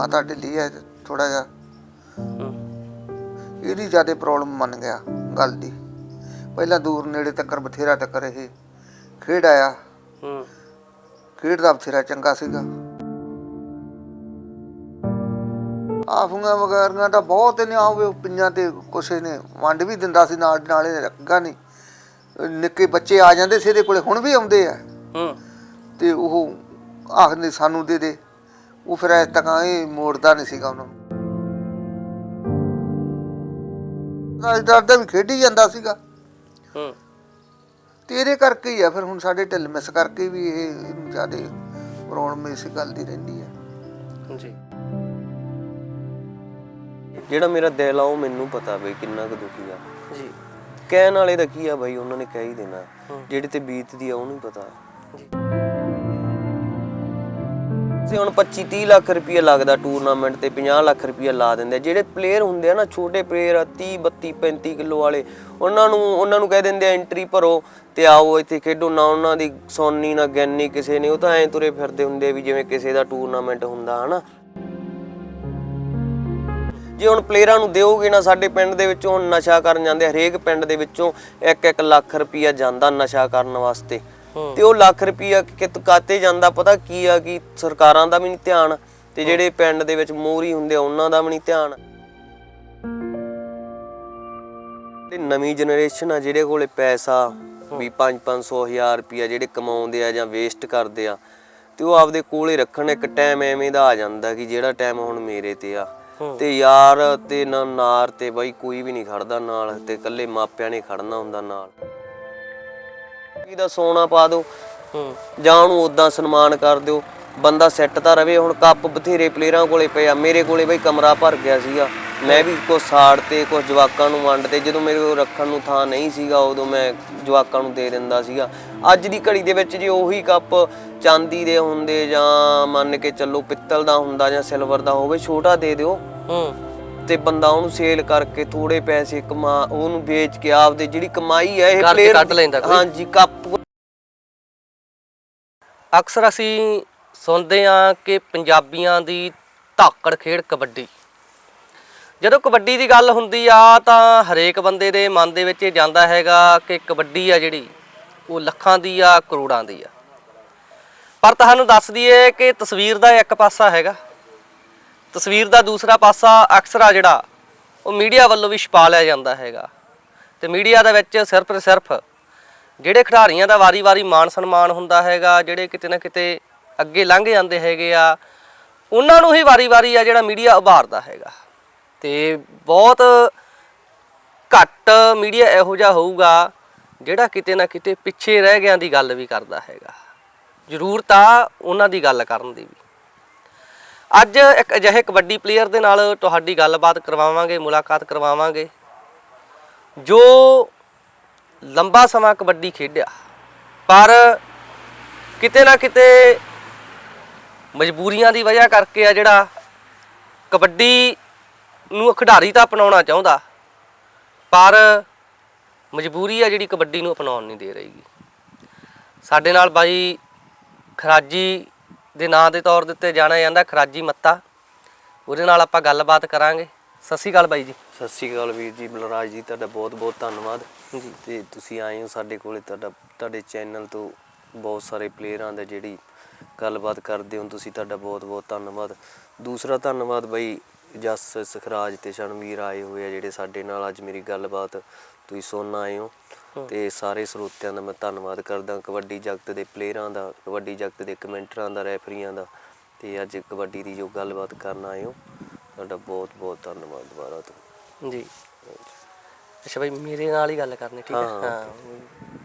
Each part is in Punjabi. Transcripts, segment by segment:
ਮਾਤਾ ਢਿੱਲੀ ਹੈ ਥੋੜਾ ਜਿਹਾ। ਹੂੰ ਇਹਦੀ ਜ਼ਿਆਦਾ ਪ੍ਰੋਬਲਮ ਮੰਨ ਗਿਆ ਗੱਲ ਦੀ। ਪਹਿਲਾਂ ਦੂਰ ਨੇੜੇ ਤੱਕ ਬਥੇਰਾ ਤੱਕ ਇਹ ਖੇਡ ਆਇਆ। ਹੂੰ। ਖੇਡ ਦਾ ਬਥੇਰਾ ਚੰਗਾ ਸੀਗਾ। ਆਫੂਆਂ ਵਗੈਰੀਆਂ ਤਾਂ ਬਹੁਤ ਨੇ ਆਵੇ ਪਿੰਆਂ ਤੇ ਕੁਛ ਨੇ ਵੰਡ ਵੀ ਦਿੰਦਾ ਸੀ ਨਾਲ ਨਾਲੇ ਰੱਖਾ ਨਹੀਂ ਨਿੱਕੇ ਬੱਚੇ ਆ ਜਾਂਦੇ ਸੀ ਇਹਦੇ ਕੋਲੇ ਹੁਣ ਵੀ ਆਉਂਦੇ ਆ। ਹੂੰ। ਤੇ ਉਹ ਆਖਦੇ ਸਾਨੂੰ ਦੇ ਦੇ। ਉਹ ਫਿਰ ਐ ਤੱਕ ਇਹ ਮੋੜਦਾ ਨਹੀਂ ਸੀਗਾ ਉਹਨਾਂ। ਨੂੰ ਰਾਜਦਾਰ ਦਾ ਵੀ ਖੇਡੀ ਜਾਂਦਾ ਸੀਗਾ। ਹੂੰ। ਤੇ ਇਹਦੇ ਕਰਕੇ ਹੀ ਆ ਫਿਰ ਹੁਣ ਸਾਡੇ ਢਿੱਲ ਮਿਸ ਕਰਕੇ ਵੀ ਇਹ ਜ਼ਿਆਦਾ ਪ੍ਰੋਬਲਮ ਇਸ ਗੱਲ ਦੀ ਰਹਿੰਦੀ ਹੈ ਜੀ। ਜਿਹੜਾ ਮੇਰਾ ਦਿਲ ਆ ਉਹ ਮੈਨੂੰ ਪਤਾ ਬਈ ਕਿੰਨਾ ਕੁ ਦੁਖੀ ਆ। ਜੀ। ਕਹਿਣ ਵਾਲੇ ਦਾ ਕੀ ਆ ਬਈ ਉਹਨਾਂ ਨੇ ਕਹਿ ਹੀ ਦੇਣਾ। ਜਿਹੜੇ ਤੇ ਬੀਤਦੀ ਆ ਉਹਨੂੰ ਪਤਾ। ਜੀ। ਸੀ ਹੁਣ 25 30 ਲੱਖ ਰੁਪਏ ਲੱਗਦਾ ਟੂਰਨਾਮੈਂਟ ਤੇ 50 ਲੱਖ ਰੁਪਏ ਲਾ ਦਿੰਦੇ ਆ। ਜਿਹੜੇ ਪਲੇਅਰ ਹੁੰਦੇ ਆ ਨਾ, ਛੋਟੇ ਪਲੇਅਰ 30 32 35 ਕਿਲੋ ਵਾਲੇ, ਉਹਨਾਂ ਨੂੰ ਉਹਨਾਂ ਨੂੰ ਕਹਿ ਦਿੰਦੇ ਆ ਐਂਟਰੀ ਭਰੋ ਤੇ ਆਓ ਇੱਥੇ ਖੇਡੋ। ਨਾ ਉਹਨਾਂ ਦੀ ਸੋਨੀ, ਨਾ ਗੈਨੀ ਕਿਸੇ ਨੇ, ਉਹ ਤਾਂ ਐਂ ਤੁਰੇ ਫਿਰਦੇ ਹੁੰਦੇ ਵੀ ਜਿਵੇਂ ਕਿਸੇ ਦਾ ਟੂਰਨਾਮੈਂਟ ਹੁੰਦਾ, ਹਨਾ। ਜੇ ਹੁਣ ਪਲੇਅਰਾਂ ਨੂੰ ਦਿਓਗੇ ਨਾ, ਸਾਡੇ ਪਿੰਡ ਦੇ ਵਿੱਚੋਂ ਹੁਣ ਨਸ਼ਾ ਕਰਨ ਜਾਂਦੇ ਹਰੇਕ ਪਿੰਡ ਦੇ ਵਿੱਚੋਂ 1-1 ਲੱਖ ਰੁਪਈਆ ਜਾਂਦਾ ਨਸ਼ਾ ਕਰਨ ਵਾਸਤੇ। ਤੇ ਉਹ ਲੱਖ ਰੁਪਈਆ ਕਿਤ ਕਾਤੇ ਜਾਂਦਾ ਪਤਾ ਕੀ ਆ ਕਿ ਸਰਕਾਰਾਂ ਦਾ ਵੀ ਨਹੀਂ ਧਿਆਨ ਤੇ ਜਿਹੜੇ ਪਿੰਡ ਦੇ ਵਿੱਚ ਮੋਹਰੀ ਹੁੰਦੇ ਆ ਉਹਨਾਂ ਦਾ ਵੀ ਨਹੀਂ ਧਿਆਨ। ਤੇ ਨਵੀਂ ਜਨਰੇਸ਼ਨ ਆ ਜਿਹੜੇ ਕੋਲੇ ਪੈਸਾ ਵੀ 5-500 ਹਜ਼ਾਰ ਰੁਪਈਆ ਜਿਹੜੇ ਕਮਾਉਂਦੇ ਆ ਜਾਂ ਵੇਸਟ ਕਰਦੇ ਆ ਤੇ ਉਹ ਆਪਦੇ ਕੋਲੇ ਰੱਖਣ ਇੱਕ ਟਾਈਮ ਐਵੇਂ ਦਾ ਆ ਜਾਂਦਾ ਕਿ ਜਿਹੜਾ ਟਾਈਮ ਹੁਣ ਮੇਰੇ ਤੇ ਆ। ਤੇ ਯਾਰ ਤੇ ਨਾ ਨਾਰ ਤੇ ਬਾਈ ਕੋਈ ਵੀ ਨਹੀਂ ਖੜਦਾ ਨਾਲ ਤੇ ਇਕੱਲੇ ਮਾਪਿਆਂ ਨੇ ਖੜਨਾ ਹੁੰਦਾ ਨਾਲ। ਇਹਦਾ ਸੋਨਾ ਪਾ ਦਿਓ। ਜਾਂ ਉਹਨੂੰ ਉਦਾਂ ਸਨਮਾਨ ਕਰ ਦਿਓ। ਬੰਦਾ ਸੈੱਟ ਤਾਂ ਰਵੇ। ਹੁਣ ਕੱਪ ਬਥੇਰੇ ਪਲੇਅਰਾਂ ਕੋਲੇ ਪਏ ਆ। ਮੇਰੇ ਕੋਲੇ ਬਈ ਕਮਰਾ ਭਰ ਗਿਆ ਸੀਗਾ। ਮੈਂ ਵੀ ਕੁਛ ਸਾੜ ਤੇ ਕੁਝ ਜਵਾਕਾਂ ਨੂੰ ਵੰਡ ਤੇ, ਜਦੋਂ ਮੇਰੇ ਕੋਲ ਰੱਖਣ ਨੂੰ ਥਾਂ ਨਹੀਂ ਸੀਗਾ, ਉਦੋਂ ਮੈਂ ਜਵਾਕਾਂ ਨੂੰ ਦੇ ਦਿੰਦਾ ਸੀਗਾ। ਅੱਜ ਦੀ ਘੜੀ ਦੇ ਵਿੱਚ ਜੇ ਉਹੀ ਕੱਪ ਚਾਂਦੀ ਦੇ ਹੁੰਦੇ ਜਾਂ ਮੰਨ ਕੇ ਚੱਲੋ ਪਿੱਤਲ ਦਾ ਹੁੰਦਾ ਜਾਂ ਸਿਲਵਰ ਦਾ ਹੋਵੇ, ਛੋਟਾ ਦੇ ਦਿਓ। ਹੂੰ। ਤੇ ਬੰਦਾ ਉਹਨੂੰ ਸੇਲ ਕਰਕੇ ਥੋੜੇ ਪੈਸੇ ਕਮਾ ਉਹਨੂੰ ਵੇਚ ਕੇ ਆਪਦੇ ਜਿਹੜੀ ਕਮਾਈ ਹੈ ਇਹ player ਕੱਢ ਲੈਂਦਾ ਕੋਈ। ਹਾਂਜੀ ਕੱਪ ਅਕਸਰ ਅਸੀਂ ਸੁਣਦੇ ਹਾਂ ਕਿ ਪੰਜਾਬੀਆਂ ਦੀ ਧਾਕੜ ਖੇਡ ਕਬੱਡੀ। ਜਦੋਂ ਕਬੱਡੀ ਦੀ ਗੱਲ ਹੁੰਦੀ ਆ ਤਾਂ ਹਰੇਕ ਬੰਦੇ ਦੇ ਮਨ ਦੇ ਵਿੱਚ ਇਹ ਜਾਂਦਾ ਹੈਗਾ ਕਿ ਕਬੱਡੀ ਆ ਜਿਹੜੀ ਉਹ ਲੱਖਾਂ ਦੀ ਆ ਕਰੋੜਾਂ ਦੀ ਆ। ਪਰ ਤੁਹਾਨੂੰ ਦੱਸ ਦਈਏ ਕਿ ਤਸਵੀਰ ਦਾ ਇੱਕ ਪਾਸਾ ਹੈਗਾ। ਤਸਵੀਰ ਦਾ ਦੂਸਰਾ ਪਾਸਾ ਅਕਸਰ ਆ ਜਿਹੜਾ ਉਹ ਮੀਡੀਆ ਵੱਲੋਂ ਵੀ ਛਪਾ ਲਿਆ ਜਾਂਦਾ ਹੈਗਾ। ਤੇ ਮੀਡੀਆ ਦੇ ਵਿੱਚ ਸਿਰਫ ਸਿਰਫ ਜਿਹੜੇ ਖਿਡਾਰੀਆਂ ਦਾ ਵਾਰੀ-ਵਾਰੀ ਮਾਣ ਸਨਮਾਨ ਹੁੰਦਾ ਹੈਗਾ, ਜਿਹੜੇ ਕਿਤੇ ਨਾ ਕਿਤੇ ਅੱਗੇ ਲੰਘ ਜਾਂਦੇ ਹੈਗੇ ਆ, ਉਹਨਾਂ ਨੂੰ ਹੀ ਵਾਰੀ-ਵਾਰੀ ਆ ਜਿਹੜਾ ਮੀਡੀਆ ਉਭਾਰਦਾ ਹੈਗਾ। ਤੇ ਬਹੁਤ ਘੱਟ ਮੀਡੀਆ ਇਹੋ ਜਿਹਾ ਹੋਊਗਾ ਜਿਹੜਾ ਕਿਤੇ ਨਾ ਕਿਤੇ ਪਿੱਛੇ ਰਹਿ ਗਿਆਂ ਦੀ ਗੱਲ ਵੀ ਕਰਦਾ ਹੈਗਾ। ਜ਼ਰੂਰਤ ਆ ਉਹਨਾਂ ਦੀ ਗੱਲ ਕਰਨ ਦੀ ਵੀ। ਅੱਜ ਇੱਕ ਅਜਿਹੇ ਕਬੱਡੀ ਪਲੇਅਰ ਦੇ ਨਾਲ ਤੁਹਾਡੀ ਗੱਲਬਾਤ ਕਰਵਾਵਾਂਗੇ, ਮੁਲਾਕਾਤ ਕਰਵਾਵਾਂਗੇ, ਜੋ ਲੰਬਾ ਸਮਾਂ ਕਬੱਡੀ ਖੇਡਿਆ, ਪਰ ਕਿਤੇ ਨਾ ਕਿਤੇ ਮਜਬੂਰੀਆਂ ਦੀ ਵਜ੍ਹਾ ਕਰਕੇ ਆ ਜਿਹੜਾ ਕਬੱਡੀ ਨੂੰ ਖਿਡਾਰੀ ਤਾਂ ਅਪਣਾਉਣਾ ਚਾਹੁੰਦਾ, ਪਰ ਮਜਬੂਰੀ ਆ ਜਿਹੜੀ ਕਬੱਡੀ ਨੂੰ ਅਪਣਾਉਣ ਨਹੀਂ ਦੇ ਰਹੀਗੀ ਸਾਡੇ ਨਾਲ ਬਾਈ ਖਰਾਜੀ ਦੇ ਨਾਂ ਦੇ ਤੌਰ ਦੇ ਉੱਤੇ ਜਾਣਿਆ ਜਾਂਦਾ ਖਰਾਜੀ ਮੱਤਾ। ਉਹਦੇ ਨਾਲ ਆਪਾਂ ਗੱਲਬਾਤ ਕਰਾਂਗੇ। ਸਤਿ ਸ਼੍ਰੀ ਅਕਾਲ ਬਾਈ ਜੀ। ਸਤਿ ਸ਼੍ਰੀ ਅਕਾਲ ਵੀਰ ਜੀ ਬਲਰਾਜ ਜੀ ਤੁਹਾਡਾ ਬਹੁਤ ਬਹੁਤ ਧੰਨਵਾਦ। ਜੀ। ਤੇ ਤੁਸੀਂ ਆਏ ਹੋ ਸਾਡੇ ਕੋਲੇ ਤੁਹਾਡਾ ਤੁਹਾਡੇ ਚੈਨਲ ਤੋਂ ਬਹੁਤ ਸਾਰੇ ਪਲੇਅਰਾਂ ਦਾ ਜਿਹੜੀ ਗੱਲਬਾਤ ਕਰਦੇ ਹੋ ਤੁਸੀਂ ਤੁਹਾਡਾ ਬਹੁਤ ਬਹੁਤ ਧੰਨਵਾਦ। ਦੂਸਰਾ ਧੰਨਵਾਦ ਬਈ ਜਸ ਸਖਰਾਜ ਤੇ ਸ਼ਨਵੀਰ ਆਏ ਹੋਏ ਆ ਜਿਹੜੇ ਸਾਡੇ ਨਾਲ ਅੱਜ ਮੇਰੀ ਗੱਲਬਾਤ ਤੁਸੀਂ ਸੁਣਨ ਆਏ ਹੋ। ਤੇ ਸਾਰੇ ਸਰੋਤਿਆਂ ਦਾ ਮੈਂ ਧੰਨਵਾਦ ਕਰਦਾ ਕਬੱਡੀ ਜਗਤ ਦੇ ਪਲੇਅਰਾਂ ਦਾ ਕਬੱਡੀ ਜਗਤ ਦੇ ਕਮੈਂਟਰਾਂ ਦਾ ਰੈਫਰੀਆਂ ਦਾ ਤੇ ਅੱਜ ਕਬੱਡੀ ਦੀ ਜੋ ਗੱਲਬਾਤ ਕਰਨ ਆਏ ਹੋ ਤੁਹਾਡਾ ਬਹੁਤ ਬਹੁਤ ਧੰਨਵਾਦ ਦੁਬਾਰਾ ਤੋਂ। ਜੀ। ਅੱਛਾ ਬਾਈ ਮੇਰੇ ਨਾਲ ਹੀ ਗੱਲ ਕਰਨੀ ਠੀਕ ਹੈ?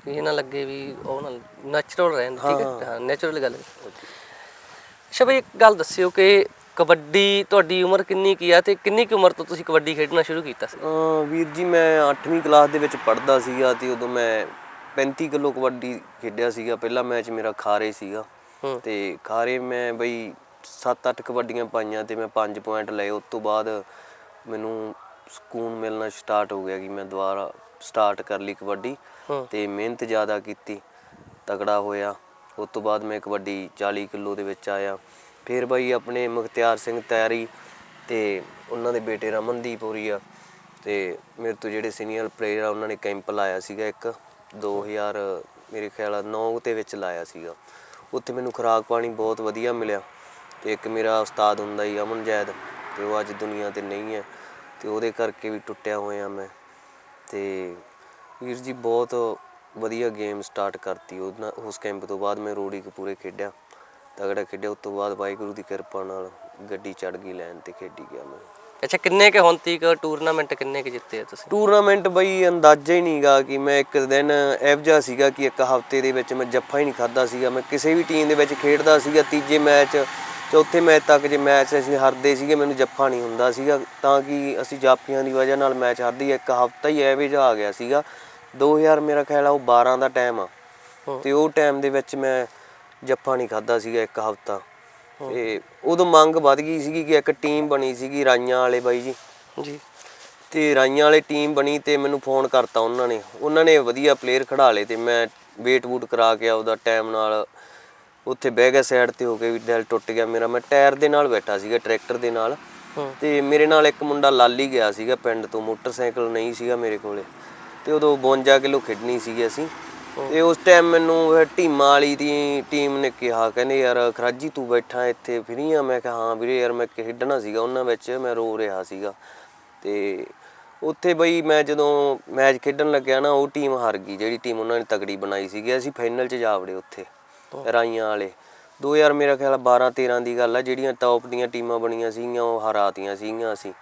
ਇਹ ਨਾ ਲੱਗੇ ਵੀ ਉਹ ਨਾ ਨੈਚੁਰਲ ਰਹਿਣ ਠੀਕ ਹੈ? ਨੈਚੁਰਲ ਗੱਲ। ਅੱਛਾ ਬਾਈ ਇੱਕ ਗੱਲ ਦੱਸਿਓ ਕਿ ਕਬੱਡੀ ਤੁਹਾਡੀ ਉਮਰ ਕਿੰਨੀ ਕੀ ਆ ਤੇ ਕਿੰਨੀ ਕੁ ਉਮਰ ਤੋਂ ਤੁਸੀਂ ਕਬੱਡੀ ਖੇਡਣਾ ਸ਼ੁਰੂ ਕੀਤਾ ਸੀ? ਵੀਰ ਜੀ ਮੈਂ 8ਵੀਂ ਕਲਾਸ ਦੇ ਵਿੱਚ ਪੜ੍ਹਦਾ ਸੀਗਾ ਤੇ ਉਦੋਂ ਮੈਂ 35 ਕਿਲੋ ਕਬੱਡੀ ਖੇਡਿਆ ਸੀਗਾ। ਪਹਿਲਾ ਮੈਚ ਮੇਰਾ ਖਾਰੇ ਸੀਗਾ ਹੂੰ। ਤੇ ਖਾਰੇ ਮੈਂ ਬਈ 7-8 ਕਬੱਡੀਆਂ ਪਾਈਆਂ ਤੇ ਮੈਂ 5 ਪੁਆਇੰਟ ਲਏ। ਉਸ ਤੋਂ ਬਾਅਦ ਮੈਨੂੰ ਸਕੂਨ ਮਿਲਣਾ ਸਟਾਰਟ ਹੋ ਗਿਆ ਕਿ ਮੈਂ ਦੁਬਾਰਾ ਸਟਾਰਟ ਕਰ ਲਈ ਕਬੱਡੀ ਹੂੰ। ਤੇ ਮਿਹਨਤ ਜ਼ਿਆਦਾ ਕੀਤੀ ਤਗੜਾ ਹੋਇਆ। ਉਸ ਤੋਂ ਬਾਅਦ ਮੈਂ ਕਬੱਡੀ 40 ਕਿਲੋ ਦੇ ਵਿੱਚ ਆਇਆ। ਫਿਰ ਬਾਈ ਆਪਣੇ ਮੁਖਤਿਆਰ ਸਿੰਘ ਤੈਰੀ ਤੇ ਉਹਨਾਂ ਦੇ ਬੇਟੇ ਰਮਨਦੀਪ ਹੋਰੀ ਆ। ਤੇ ਮੇਰੇ ਤੋਂ ਜਿਹੜੇ ਸੀਨੀਅਰ ਪਲੇਅਰ ਆ, ਉਹਨਾਂ ਨੇ ਕੈਂਪ ਲਾਇਆ ਸੀਗਾ ਇੱਕ। 2000 ਮੇਰੇ ਖਿਆਲ 9 ਦੇ ਵਿੱਚ ਲਾਇਆ ਸੀਗਾ। ਉੱਥੇ ਮੈਨੂੰ ਖੁਰਾਕ ਪਾਣੀ ਬਹੁਤ ਵਧੀਆ ਮਿਲਿਆ ਤੇ ਇੱਕ ਮੇਰਾ ਉਸਤਾਦ ਹੁੰਦਾ ਹੀ ਅਮਨ ਜੈਦ ਤੇ ਉਹ ਅੱਜ ਦੁਨੀਆ ਤੇ ਨਹੀਂ ਹੈ ਤੇ ਉਹਦੇ ਕਰਕੇ ਵੀ ਟੁੱਟਿਆ ਹੋਇਆ ਮੈਂ। ਤੇ ਵੀਰ ਜੀ ਬਹੁਤ ਵਧੀਆ ਗੇਮ ਸਟਾਰਟ ਕਰਤੀ। ਉਹਨਾਂ ਉਸ ਕੈਂਪ ਤੋਂ ਬਾਅਦ ਮੈਂ ਰੋੜੀ ਕਪੂਰੇ ਖੇਡਿਆ। ਤਗੜਾ ਖੇਡਿਆ ਉਸ ਤੋਂ ਬਾਅਦ ਵਾਹਿਗੁਰੂ ਦੀ ਕਿਰਪਾ ਨਾਲ ਗੱਡੀ ਚੜ ਗਈ ਲੈਣ ਤੇ ਖੇਡੀ ਗਿਆ ਮੈਂ। ਅੱਛਾ ਕਿੰਨੇ ਕੇ ਹੁਣ ਤੀਕ ਟੂਰਨਾਮੈਂਟ ਕਿੰਨੇ ਕੇ ਜਿੱਤੇ ਆ ਤੁਸੀਂ? ਟੂਰਨਾਮੈਂਟ ਬਈ ਅੰਦਾਜ਼ਾ ਹੀ ਨਹੀਂਗਾ ਕਿ ਮੈਂ ਇੱਕ ਦਿਨ ਜਿਹਾ ਸੀਗਾ ਕਿ ਇੱਕ ਹਫ਼ਤੇ ਦੇ ਵਿੱਚ ਮੈਂ ਜੱਫਾ ਹੀ ਨਹੀਂ ਖਾਦਾ ਸੀਗਾ। ਮੈਂ ਕਿਸੇ ਵੀ ਟੀਮ ਦੇ ਵਿੱਚ ਖੇਡਦਾ ਸੀਗਾ ਤੀਜੇ ਮੈਚ ਚੌਥੇ ਮੈਚ ਤੱਕ ਜੇ ਮੈਚ ਅਸੀਂ ਹਾਰਦੇ ਸੀਗੇ ਮੈਨੂੰ ਜੱਫਾ ਨਹੀਂ ਹੁੰਦਾ ਸੀਗਾ। ਤਾਂ ਕਿ ਅਸੀਂ ਜਾਫੀਆਂ ਦੀ ਵਜ੍ਹਾ ਨਾਲ ਮੈਚ ਹਾਰਦੀ ਇੱਕ ਹਫ਼ਤਾ ਹੀ ਐਵੇਂ ਜਿਹਾ ਆ ਗਿਆ ਸੀਗਾ। 2000 ਮੇਰਾ ਖਿਆਲ ਆ ਉਹ 12 ਦਾ ਟਾਈਮ ਆ। ਤੇ ਉਹ ਟਾਈਮ ਦੇ ਵਿੱਚ ਮੈਂ ਜੱਫਾ ਨਹੀਂ ਖਾਦਾ ਸੀਗਾ ਇੱਕ ਹਫ਼ਤਾ। ਤੇ ਉਦੋਂ ਮੰਗ ਵੱਧ ਗਈ ਸੀਗੀ ਕਿ ਇੱਕ ਟੀਮ ਬਣੀ ਸੀਗੀ ਰਾਈਆਂ ਵਾਲੇ ਬਾਈ ਜੀ। ਜੀ। ਤੇ ਰਾਈਆਂ ਵਾਲੀ ਟੀਮ ਬਣੀ ਤੇ ਮੈਨੂੰ ਫੋਨ ਕਰਤਾ ਉਹਨਾਂ ਨੇ। ਉਹਨਾਂ ਨੇ ਵਧੀਆ ਪਲੇਅਰ ਖੜਾ ਲਏ ਤੇ ਮੈਂ ਵੇਟ ਵੂਟ ਕਰਾ ਕੇ ਆਪਦਾ ਟਾਈਮ ਨਾਲ ਉੱਥੇ ਬਹਿ ਗਿਆ ਸਾਈਡ ਤੇ ਹੋ ਕੇ ਵੀ ਦਿਲ ਟੁੱਟ ਗਿਆ ਮੇਰਾ। ਮੈਂ ਟਾਇਰ ਦੇ ਨਾਲ ਬੈਠਾ ਸੀਗਾ ਟਰੈਕਟਰ ਦੇ ਨਾਲ। ਤੇ ਮੇਰੇ ਨਾਲ ਇੱਕ ਮੁੰਡਾ ਲਾਲੀ ਗਿਆ ਸੀਗਾ ਪਿੰਡ ਤੋਂ ਮੋਟਰਸਾਈਕਲ ਨਹੀਂ ਸੀਗਾ ਮੇਰੇ ਕੋਲੇ। ਤੇ ਉਦੋਂ 52 ਕਿਲੋ ਖੇਡਣੀ ਸੀਗੀ ਅਸੀਂ। ਤੇ ਉਸ ਟਾਈਮ ਮੈਨੂੰ ਫਿਰ ਟੀਮਾਂ ਵਾਲੀ ਦੀ ਟੀਮ ਨੇ ਕਿਹਾ, ਕਹਿੰਦੇ ਯਾਰ ਖਰਾਜੀ ਤੂੰ ਬੈਠਾ ਇੱਥੇ ਫਰੀ ਆ। ਮੈਂ ਕਿਹਾ, ਹਾਂ ਵੀਰੇ ਯਾਰ ਮੈਂ ਖੇਡਣਾ ਸੀਗਾ ਉਹਨਾਂ ਵਿੱਚ, ਮੈਂ ਰੋ ਰਿਹਾ ਸੀਗਾ। ਤੇ ਉੱਥੇ ਬਈ ਮੈਂ ਜਦੋਂ ਮੈਚ ਖੇਡਣ ਲੱਗਿਆ ਨਾ, ਉਹ ਟੀਮ ਹਾਰ ਗਈ, ਜਿਹੜੀ ਟੀਮ ਉਹਨਾਂ ਨੇ ਤਗੜੀ ਬਣਾਈ ਸੀਗੀ। ਅਸੀਂ ਫਾਈਨਲ 'ਚ ਜਾ ਵੜੇ ਉੱਥੇ, ਰਾਈਆਂ ਵਾਲੇ। 2000 ਮੇਰਾ ਖਿਆਲ 12 13 ਦੀ ਗੱਲ ਆ, ਜਿਹੜੀਆਂ ਟੌਪ ਦੀਆਂ ਟੀਮਾਂ ਬਣੀਆਂ ਸੀਗੀਆਂ, ਉਹ ਹਰਾਤੀਆਂ ਸੀਗੀਆਂ ਅਸੀਂ।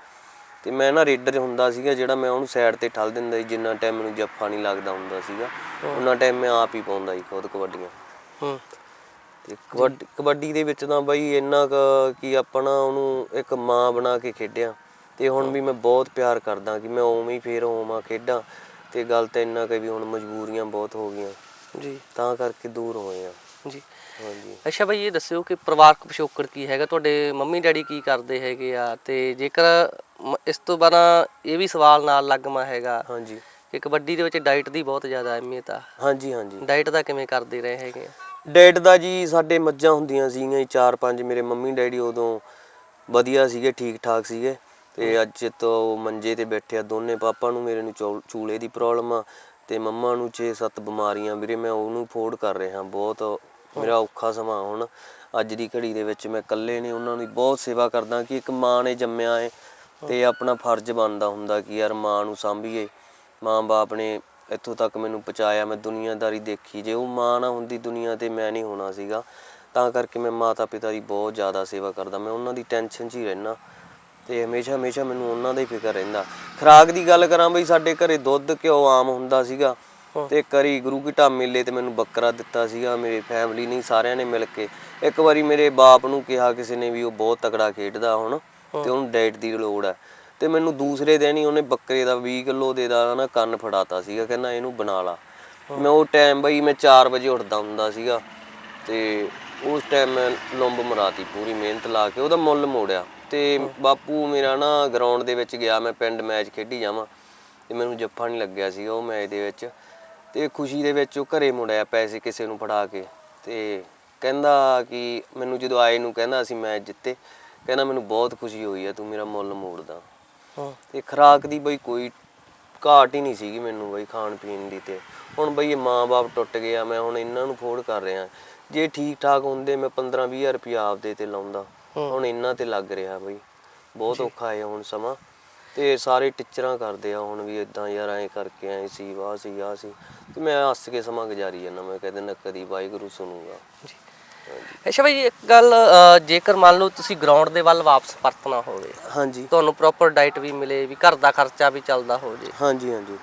ਤੇ ਮੈਂ ਨਾ ਰੇਡਰ ਹੁੰਦਾ ਸੀਗਾ ਜਿਹੜਾ ਮੈਂ ਉਹਨੂੰ ਸਾਈਡ ਤੇ ਠੱਲ ਦਿੰਦਾ ਸੀ ਜਿੰਨਾ ਟਾਈਮ ਮੈਨੂੰ ਜੱਫਾ ਨਹੀਂ ਲੱਗਦਾ ਹੁੰਦਾ ਸੀਗਾ। ਉਹਨਾਂ ਟਾਈਮ ਮੈਂ ਆਪ ਹੀ ਪਾਉਂਦਾ ਸੀ ਖੁਦ ਕਬੱਡੀਆਂ। ਹੂੰ। ਤੇ ਕਬੱਡੀ ਕਬੱਡੀ ਦੇ ਵਿੱਚ ਤਾਂ ਬਈ ਇੰਨਾ ਕੁ ਕਿ ਆਪਣਾ ਉਹਨੂੰ ਇੱਕ ਮਾਂ ਬਣਾ ਕੇ ਖੇਡਿਆ। ਤੇ ਹੁਣ ਵੀ ਮੈਂ ਬਹੁਤ ਪਿਆਰ ਕਰਦਾ ਕਿ ਮੈਂ ਉਵੇਂ ਹੀ ਫੇਰ ਹੋਵਾਂ ਖੇਡਾਂ। ਤੇ ਗੱਲ ਤਾਂ ਇੰਨਾ ਕਿ ਵੀ ਹੁਣ ਮਜਬੂਰੀਆਂ ਬਹੁਤ ਹੋ ਗਈਆਂ। ਜੀ। ਤਾਂ ਕਰਕੇ ਦੂਰ ਹੋਏ ਆ। ਜੀ। ਹਾਂਜੀ। ਅੱਛਾ ਭਾਈ ਇਹ ਦੱਸਿਓ ਕਿ ਪਰਿਵਾਰਕ ਪਿਛੋਕੜ ਕੀ ਹੈਗਾ? ਤੁਹਾਡੇ ਮੰਮੀ ਡੈਡੀ ਕੀ ਕਰਦੇ ਹੈਗੇ ਆ? ਤੇ ਜੇਕਰ ਮ- ਇਸ ਤੋਂ ਬਾਅਦ ਇਹ ਵੀ ਸਵਾਲ ਨਾਲ ਲੱਗਮਾ ਹੈਗਾ ਹਾਂਜੀ। ਕਿ ਕਬੱਡੀ ਦੇ ਵਿੱਚ ਡਾਈਟ ਦੀ ਬਹੁਤ ਜ਼ਿਆਦਾ ਅਹਿਮੀਅਤ ਆ। ਹਾਂਜੀ ਹਾਂਜੀ। ਡਾਈਟ ਦਾ ਕਿਵੇਂ ਕਰਦੇ ਰਹੇ ਹੈਗੇ ਆ? ਦਾ ਜੀ ਸਾਡੇ ਮੱਝਾਂ ਹੁੰਦੀਆਂ ਸੀਗੀਆਂ ਜੀ ਚਾਰ ਪੰਜ ਮੇਰੇ ਮੰਮੀ ਡੈਡੀ ਉਦੋਂ ਵਧੀਆ ਸੀਗੇ ਠੀਕ ਠਾਕ ਸੀਗੇ। ਤੇ ਅੱਜ ਤੋਂ ਮੰਜੇ ਤੇ ਬੈਠੇ ਆ ਦੋਨੇ ਪਾਪਾ ਨੂੰ ਮੇਰੇ ਨੂੰ ਚੂਲੇ ਦੀ ਪ੍ਰੋਬਲਮ ਆ। ਤੇ ਮੰਮਾ ਨੂੰ 6-7 ਬਿਮਾਰੀਆਂ ਵੀਰੇ ਮੈਂ ਉਹਨੂੰ ਫੋਰਡ ਕਰ ਰਿਹਾ ਬਹੁਤ ਮੇਰਾ ਔਖਾ ਸਮਾਂ ਹੁਣ। ਅੱਜ ਦੀ ਘੜੀ ਦੇ ਵਿੱਚ ਮੈਂ ਇਕੱਲੇ ਨੇ ਉਹਨਾਂ ਦੀ ਬਹੁਤ ਸੇਵਾ ਕਰਦਾ ਕਿ ਇੱਕ ਮਾਂ ਨੇ ਜੰਮਿਆ ਏ ਤੇ ਆਪਣਾ ਫਰਜ਼ ਬਣਦਾ ਹੁੰਦਾ ਕਿ ਯਾਰ ਮਾਂ ਨੂੰ ਸਾਂਭੀਏ। ਮਾਂ-ਬਾਪ ਨੇ ਇੱਥੋਂ ਤੱਕ ਮੈਨੂੰ ਪਹੁੰਚਾਇਆ, ਮੈਂ ਦੁਨੀਆਦਾਰੀ ਦੇਖੀ। ਜੇ ਉਹ ਮਾਂ ਨਾ ਹੁੰਦੀ ਦੁਨੀਆ ਤੇ ਮੈਂ ਨਹੀਂ ਹੋਣਾ ਸੀਗਾ, ਤਾਂ ਕਰਕੇ ਮੈਂ ਮਾਤਾ ਪਿਤਾ ਦੀ ਬਹੁਤ ਜ਼ਿਆਦਾ ਸੇਵਾ ਕਰਦਾ। ਮੈਂ ਉਹਨਾਂ ਦੀ ਟੈਨਸ਼ਨ 'ਚ ਹੀ ਰਹਿਣਾ ਤੇ ਹਮੇਸ਼ਾ ਹਮੇਸ਼ਾ ਮੈਨੂੰ ਉਹਨਾਂ ਦਾ ਹੀ ਫਿਕਰ ਰਹਿੰਦਾ। ਖਰਾਕ ਦੀ ਗੱਲ ਕਰਾਂ ਬਈ, ਸਾਡੇ ਘਰੇ ਦੁੱਧ, ਘਿਓ ਆਮ ਹੁੰਦਾ ਸੀਗਾ। ਤੇ ਕਰੀ ਗੁਰੂ ਕੀ ਢਾਬ ਮੇਲੇ ਤੇ ਮੈਨੂੰ ਬੱਕਰਾ ਦਿੱਤਾ ਸੀਗਾ ਮੇਰੀ ਫੈਮਿਲੀ ਨੇ ਸਾਰਿਆਂ ਨੇ ਮਿਲ ਕੇ। ਇੱਕ ਵਾਰੀ ਮੇਰੇ ਬਾਪ ਨੂੰ ਕਿਹਾ ਕਿਸੇ ਨੇ ਵੀ ਉਹ ਬਹੁਤ ਤਕੜਾ ਖੇਡਦਾ ਹੁਣ ਤੇ ਉਹਨੂੰ ਡਾਈਟ ਦੀ ਲੋੜ ਹੈ ਤੇ ਮੈਨੂੰ ਦੂਸਰੇ ਦਿਨ ਹੀ ਉਹਨੇ ਬੱਕਰੇ ਦਾ 20 ਕਿਲੋ ਦੇ ਦਾ ਨਾ ਕੰਨ ਫੜਾਤਾ ਸੀਗਾ ਕਹਿੰਦਾ ਇਹਨੂੰ ਬਣਾ ਲਾ। ਮੈਂ ਉਹ ਟਾਈਮ ਬਈ ਮੈਂ 4 ਵਜੇ ਉੱਠਦਾ ਹੁੰਦਾ ਸੀਗਾ ਤੇ ਉਸ ਟਾਈਮ ਮੈਂ ਲੰਬ ਮਰਾਤੀ ਪੂਰੀ ਮਿਹਨਤ ਲਾ ਕੇ ਉਹਦਾ ਮੁੱਲ ਮੋੜਿਆ। ਤੇ ਬਾਪੂ ਮੇਰਾ ਨਾ ਗਰਾਊਂਡ ਦੇ ਵਿੱਚ ਗਿਆ ਮੈਂ ਪਿੰਡ ਮੈਚ ਖੇਡੀ ਜਾਵਾਂ। ਤੇ ਮੈਨੂੰ ਜੱਫਾ ਨਹੀਂ ਲੱਗਿਆ ਸੀਗਾ ਉਹ ਮੈਚ ਦੇ ਵਿੱਚ। ਤੇ ਖੁਸ਼ੀ ਦੇ ਵਿੱਚ ਉਹ ਘਰੇ ਮੁੜਿਆ ਪੈਸੇ ਕਿਸੇ ਨੂੰ ਫੜਾ ਕੇ ਤੇ ਕਹਿੰਦਾ ਕਿ ਮੈਨੂੰ ਜਦੋਂ ਆਏ ਨੂੰ ਕਹਿੰਦਾ ਅਸੀਂ ਮੈਚ ਜਿੱਤੇ ਕਹਿੰਦਾ ਮੈਨੂੰ ਬਹੁਤ ਖੁਸ਼ੀ ਹੋਈ ਹੈ ਤੂੰ ਮੇਰਾ ਮੁੱਲ ਮੋੜਦਾ। ਹੂੰ। ਤੇ ਖਰਾਕ ਦੀ ਬਈ ਕੋਈ ਘਾਟ ਹੀ ਨਹੀਂ ਸੀਗੀ ਮੈਨੂੰ ਬਈ ਖਾਣ ਪੀਣ ਦੀ ਤੇ। ਹੁਣ ਬਈ ਇਹ ਮਾਂ-ਬਾਪ ਟੁੱਟ ਗਏ ਆ ਮੈਂ ਹੁਣ ਇਹਨਾਂ ਨੂੰ ਫੋੜ ਕਰ ਰਿਹਾ। ਜੇ ਠੀਕ ਠਾਕ ਹੁੰਦੇ ਮੈਂ 15-20 ਰੁਪਇਆ ਆਪਦੇ ਤੇ ਲਾਉਂਦਾ। ਹੁਣ ਇਹਨਾਂ ਤੇ ਲੱਗ ਰਿਹਾ ਬਈ। ਬਹੁਤ ਔਖਾ ਹੈ ਹੁਣ ਸਮਾਂ। ਤੇ ਸਾਰੇ ਟੀਚਰਾਂ ਕਰਦੇ ਆ ਹੁਣ ਵੀ ਇਦਾਂ ਯਾਰ ਐਂ ਕਰਕੇ ਐ ਸੀ ਵਾਹ ਸੀ ਆ ਸੀ। ਤੇ ਮੈਂ ਹੱਸ ਕੇ ਸਮਾਂ ਗੁਜ਼ਾਰੀ ਜਾਂਦਾ ਮੈਂ ਕਹਿੰਦਾ ਨਾ ਕਦੀ ਵਾਹਿਗੁਰੂ ਸੁਣੂਗਾ। ਜੀ। ਅੱਛਾ ਭਾਈ ਇੱਕ ਗੱਲ ਅ, ਜੇਕਰ ਮੰਨ ਲਓ ਤੁਸੀਂ ਗਰਾਊਂਡ ਦੇ ਵੱਲ ਵਾਪਸ ਪਰਤਣਾ ਹੋਵੇ ਹਾਂਜੀ। ਤੁਹਾਨੂੰ ਪ੍ਰੋਪਰ ਡਾਈਟ ਵੀ ਮਿਲੇ ਵੀ ਘਰ ਦਾ ਖਰਚਾ ਵੀ ਚੱਲਦਾ ਹੋ ਜੇ ਹਾਂਜੀ ਹਾਂਜੀ।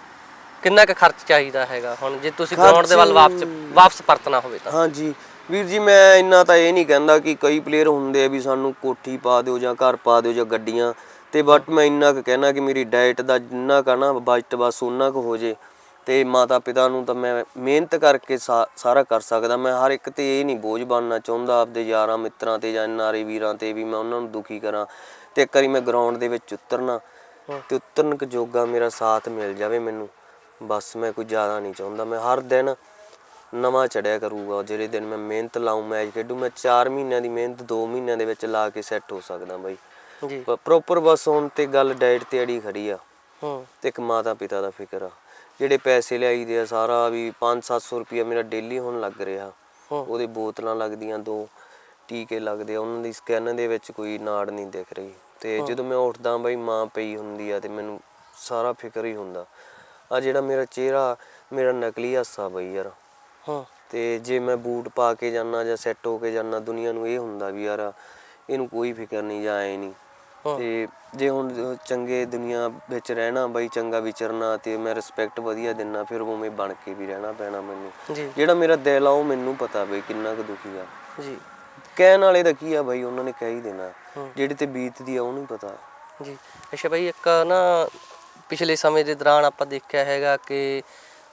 ਕਿੰਨਾ ਕੁ ਖਰਚ ਚਾਹੀਦਾ ਹੈਗਾ? ਹੁਣ ਜੇ ਤੁਸੀਂ ਗਰਾਊਂਡ ਦੇ ਵੱਲ ਵਾਪਸ ਵਾਪਸ ਪਰਤਣਾ ਹੋਵੇ ਤਾਂ। ਹਾਂਜੀ। ਵੀਰ ਜੀ ਮੈਂ ਇੰਨਾ ਤਾਂ ਇਹ ਨਹੀਂ ਕਹਿੰਦਾ ਕਿ ਕਈ ਪਲੇਅਰ ਹੁੰਦੇ ਆ ਵੀ ਸਾਨੂੰ ਕੋਠੀ ਪਾ ਦਿਓ ਜਾਂ ਘਰ ਪਾ ਦਿਓ ਜਾਂ ਗੱਡੀਆਂ। ਤੇ ਬਟ ਮੈਂ ਇੰਨਾ ਕੁ ਕਹਿਣਾ ਕਿ ਮੇਰੀ ਡਾਈਟ ਦਾ ਜਿੰਨਾ ਕਾ ਨਾ ਬਜਟ ਬਸ ਉਹਨਾਂ ਕੁ ਹੋ ਜੇ ਤੇ ਮਾਤਾ ਪਿਤਾ ਨੂੰ ਤਾਂ ਮੈਂ ਮਿਹਨਤ ਕਰਕੇ ਸਾਰਾ ਕਰ ਸਕਦਾ। ਮੈਂ ਹਰ ਇੱਕ ਤੇ ਇਹ ਨਹੀਂ ਬੋਝ ਬਣਨਾ ਚਾਹੁੰਦਾ ਆਪਦੇ ਯਾਰਾਂ ਮਿੱਤਰਾਂ ਤੇ ਜਾਂ ਨਾਰੇ ਵੀਰਾਂ ਤੇ ਵੀ ਮੈਂ ਉਹਨਾਂ ਨੂੰ ਦੁਖੀ ਕਰਾਂ ਤੇ ਇੱਕ ਵਾਰੀ ਮੈਂ ਗਰਾਊਂਡ ਦੇ ਵਿੱਚ ਉਤਰਨਾ ਤੇ ਉਤਰਨ ਕ ਜੋਗਾ ਮੇਰਾ ਸਾਥ ਮਿਲ ਜਾਵੇ ਮੈਨੂੰ। ਬਸ ਮੈਂ ਕੋਈ ਜ਼ਿਆਦਾ ਨਹੀਂ ਚਾਹੁੰਦਾ। ਮੈਂ ਹਰ ਦਿਨ ਨਵਾਂ ਚੜਿਆ ਕਰੂਗਾ ਜਿਹੜੇ ਦਿਨ ਮੈਂ ਮਿਹਨਤ ਲਾਉਂ ਮੈਚ ਖੇਡੂ ਮੈਂ 4 ਮਹੀਨਿਆਂ ਦੀ ਮਿਹਨਤ 2 ਮਹੀਨਿਆਂ ਦੇ ਵਿੱਚ ਲਾ ਕੇ ਸੈੱਟ ਹੋ ਸਕਦਾ ਬਾਈ। ਜੀ। ਪ੍ਰੋਪਰ ਬਸ ਹੁਣ ਤੇ ਗੱਲ ਡਾਈਟ ਤੇ ਅੜੀ ਖੜੀ ਆ। ਹੂੰ। ਤੇ ਇੱਕ ਮਾਤਾ ਪਿਤਾ ਦਾ ਫਿਕਰ ਆ। ਜਿਹੜੇ ਪੈਸੇ ਲਿਆਈਦੇ ਆ ਸਾਰਾ ਵੀ 5-700 ਰੁਪਇਆ ਮੇਰਾ ਡੇਲੀ ਹੁਣ ਲੱਗ ਰਿਹਾ। ਉਹਦੇ ਬੋਤਲਾਂ ਲੱਗਦੀਆਂ ਦੋ ਟੀਕੇ ਲੱਗਦੇ ਆ। ਉਹਨਾਂ ਦੀ ਸਕੈਨ ਦੇ ਵਿੱਚ ਕੋਈ ਨਾੜ ਨਹੀਂ ਦਿਖ ਰਹੀ। ਤੇ ਜਦੋਂ ਮੈਂ ਉੱਠਦਾ ਬਈ ਮਾਂ ਪਈ ਹੁੰਦੀ ਆ ਤੇ ਮੈਨੂੰ ਸਾਰਾ ਫਿਕਰ ਹੀ ਹੁੰਦਾ। ਆ ਜਿਹੜਾ ਮੇਰਾ ਚਿਹਰਾ ਮੇਰਾ ਨਕਲੀ ਹਾਸਾ ਬਈ ਯਾਰ। ਹੂੰ। ਤੇ ਜੇ ਮੈਂ ਬੂਟ ਪਾ ਕੇ ਜਾਣਾ ਜਾਂ ਸੈੱਟ ਹੋ ਕੇ ਜਾਣਾ ਦੁਨੀਆ ਨੂੰ ਇਹ ਹੁੰਦਾ ਵੀ ਯਾਰ ਇਹਨੂੰ ਕੋਈ ਫਿਕਰ ਨਹੀਂ ਜਾਂ ਐ ਨਹੀਂ। ਤੇ ਜੇ ਹੁਣ ਚੰਗੇ ਦੁਨੀਆ ਵਿੱਚ ਰਹਿਣਾ ਬਈ ਚੰਗਾ ਵਿਚਰਨਾ ਤੇ ਮੈਂ ਰਿਸਪੈਕਟ ਵਧੀਆ ਦਿੰਨਾ ਫਿਰ ਉਵੇਂ ਬਣ ਕੇ ਵੀ ਰਹਿਣਾ ਪੈਣਾ ਮੈਨੂੰ। ਜਿਹੜਾ ਮੇਰਾ ਦਿਲ ਆ ਉਹ ਮੈਨੂੰ ਪਤਾ ਬਈ ਕਿੰਨਾ ਕੁ ਦੁਖੀ ਆ। ਜੀ। ਕਹਿਣ ਵਾਲੇ ਦਾ ਕੀ ਆ ਬਈ ਉਹਨਾਂ ਨੇ ਕਹਿ ਹੀ ਦੇਣਾ। ਜਿਹੜੇ ਤੇ ਬੀਤਦੀ ਆ ਉਹਨੂੰ ਪਤਾ। ਜੀ। ਅੱਛਾ ਭਾਈ ਇੱਕ ਨਾ ਪਿਛਲੇ ਸਮੇਂ ਦੇ ਦੌਰਾਨ ਆਪਾਂ ਦੇਖਿਆ ਹੈਗਾ ਕਿ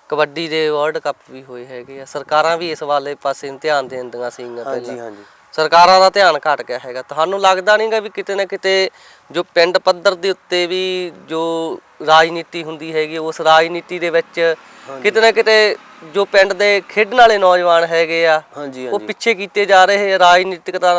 ਕਬੱਡੀ ਦੇ ਵਰਲਡ ਕੱਪ ਵੀ ਹੋਏ ਹੈਗੇ ਆ। ਸਰਕਾਰਾਂ ਵੀ ਇਸ ਵਾਲੇ ਪਾਸੇ ਧਿਆਨ ਦੇਂਦੀਆਂ ਸੀਗੀਆਂ ਹਾਂਜੀ ਹਾਂਜੀ। ਸਰਕਾਰਾਂ ਦਾ ਧਿਆਨ ਘਟ ਗਿਆ ਹੈਗਾ। ਤੁਹਾਨੂੰ ਲੱਗਦਾ ਨਹੀਂਗਾ ਵੀ ਕਿਤੇ ਨਾ ਕਿਤੇ ਜੋ ਪਿੰਡ ਪੱਧਰ ਦੇ ਉੱਤੇ ਵੀ ਜੋ ਰਾਜਨੀਤੀ ਹੁੰਦੀ ਹੈਗੀ ਉਸ ਰਾਜਨੀਤੀ ਦੇ ਵਿੱਚ ਕਿਤੇ ਨਾ ਕਿਤੇ ਜੋ ਪਿੰਡ ਦੇ ਖੇਡਣ ਵਾਲੇ ਨੌਜਵਾਨ ਹੈਗੇ ਆ ਉਹ ਪਿੱਛੇ ਕੀਤੇ ਜਾ ਰਹੇ ਰਾਜਨੀਤਿਕ ਤਾਂ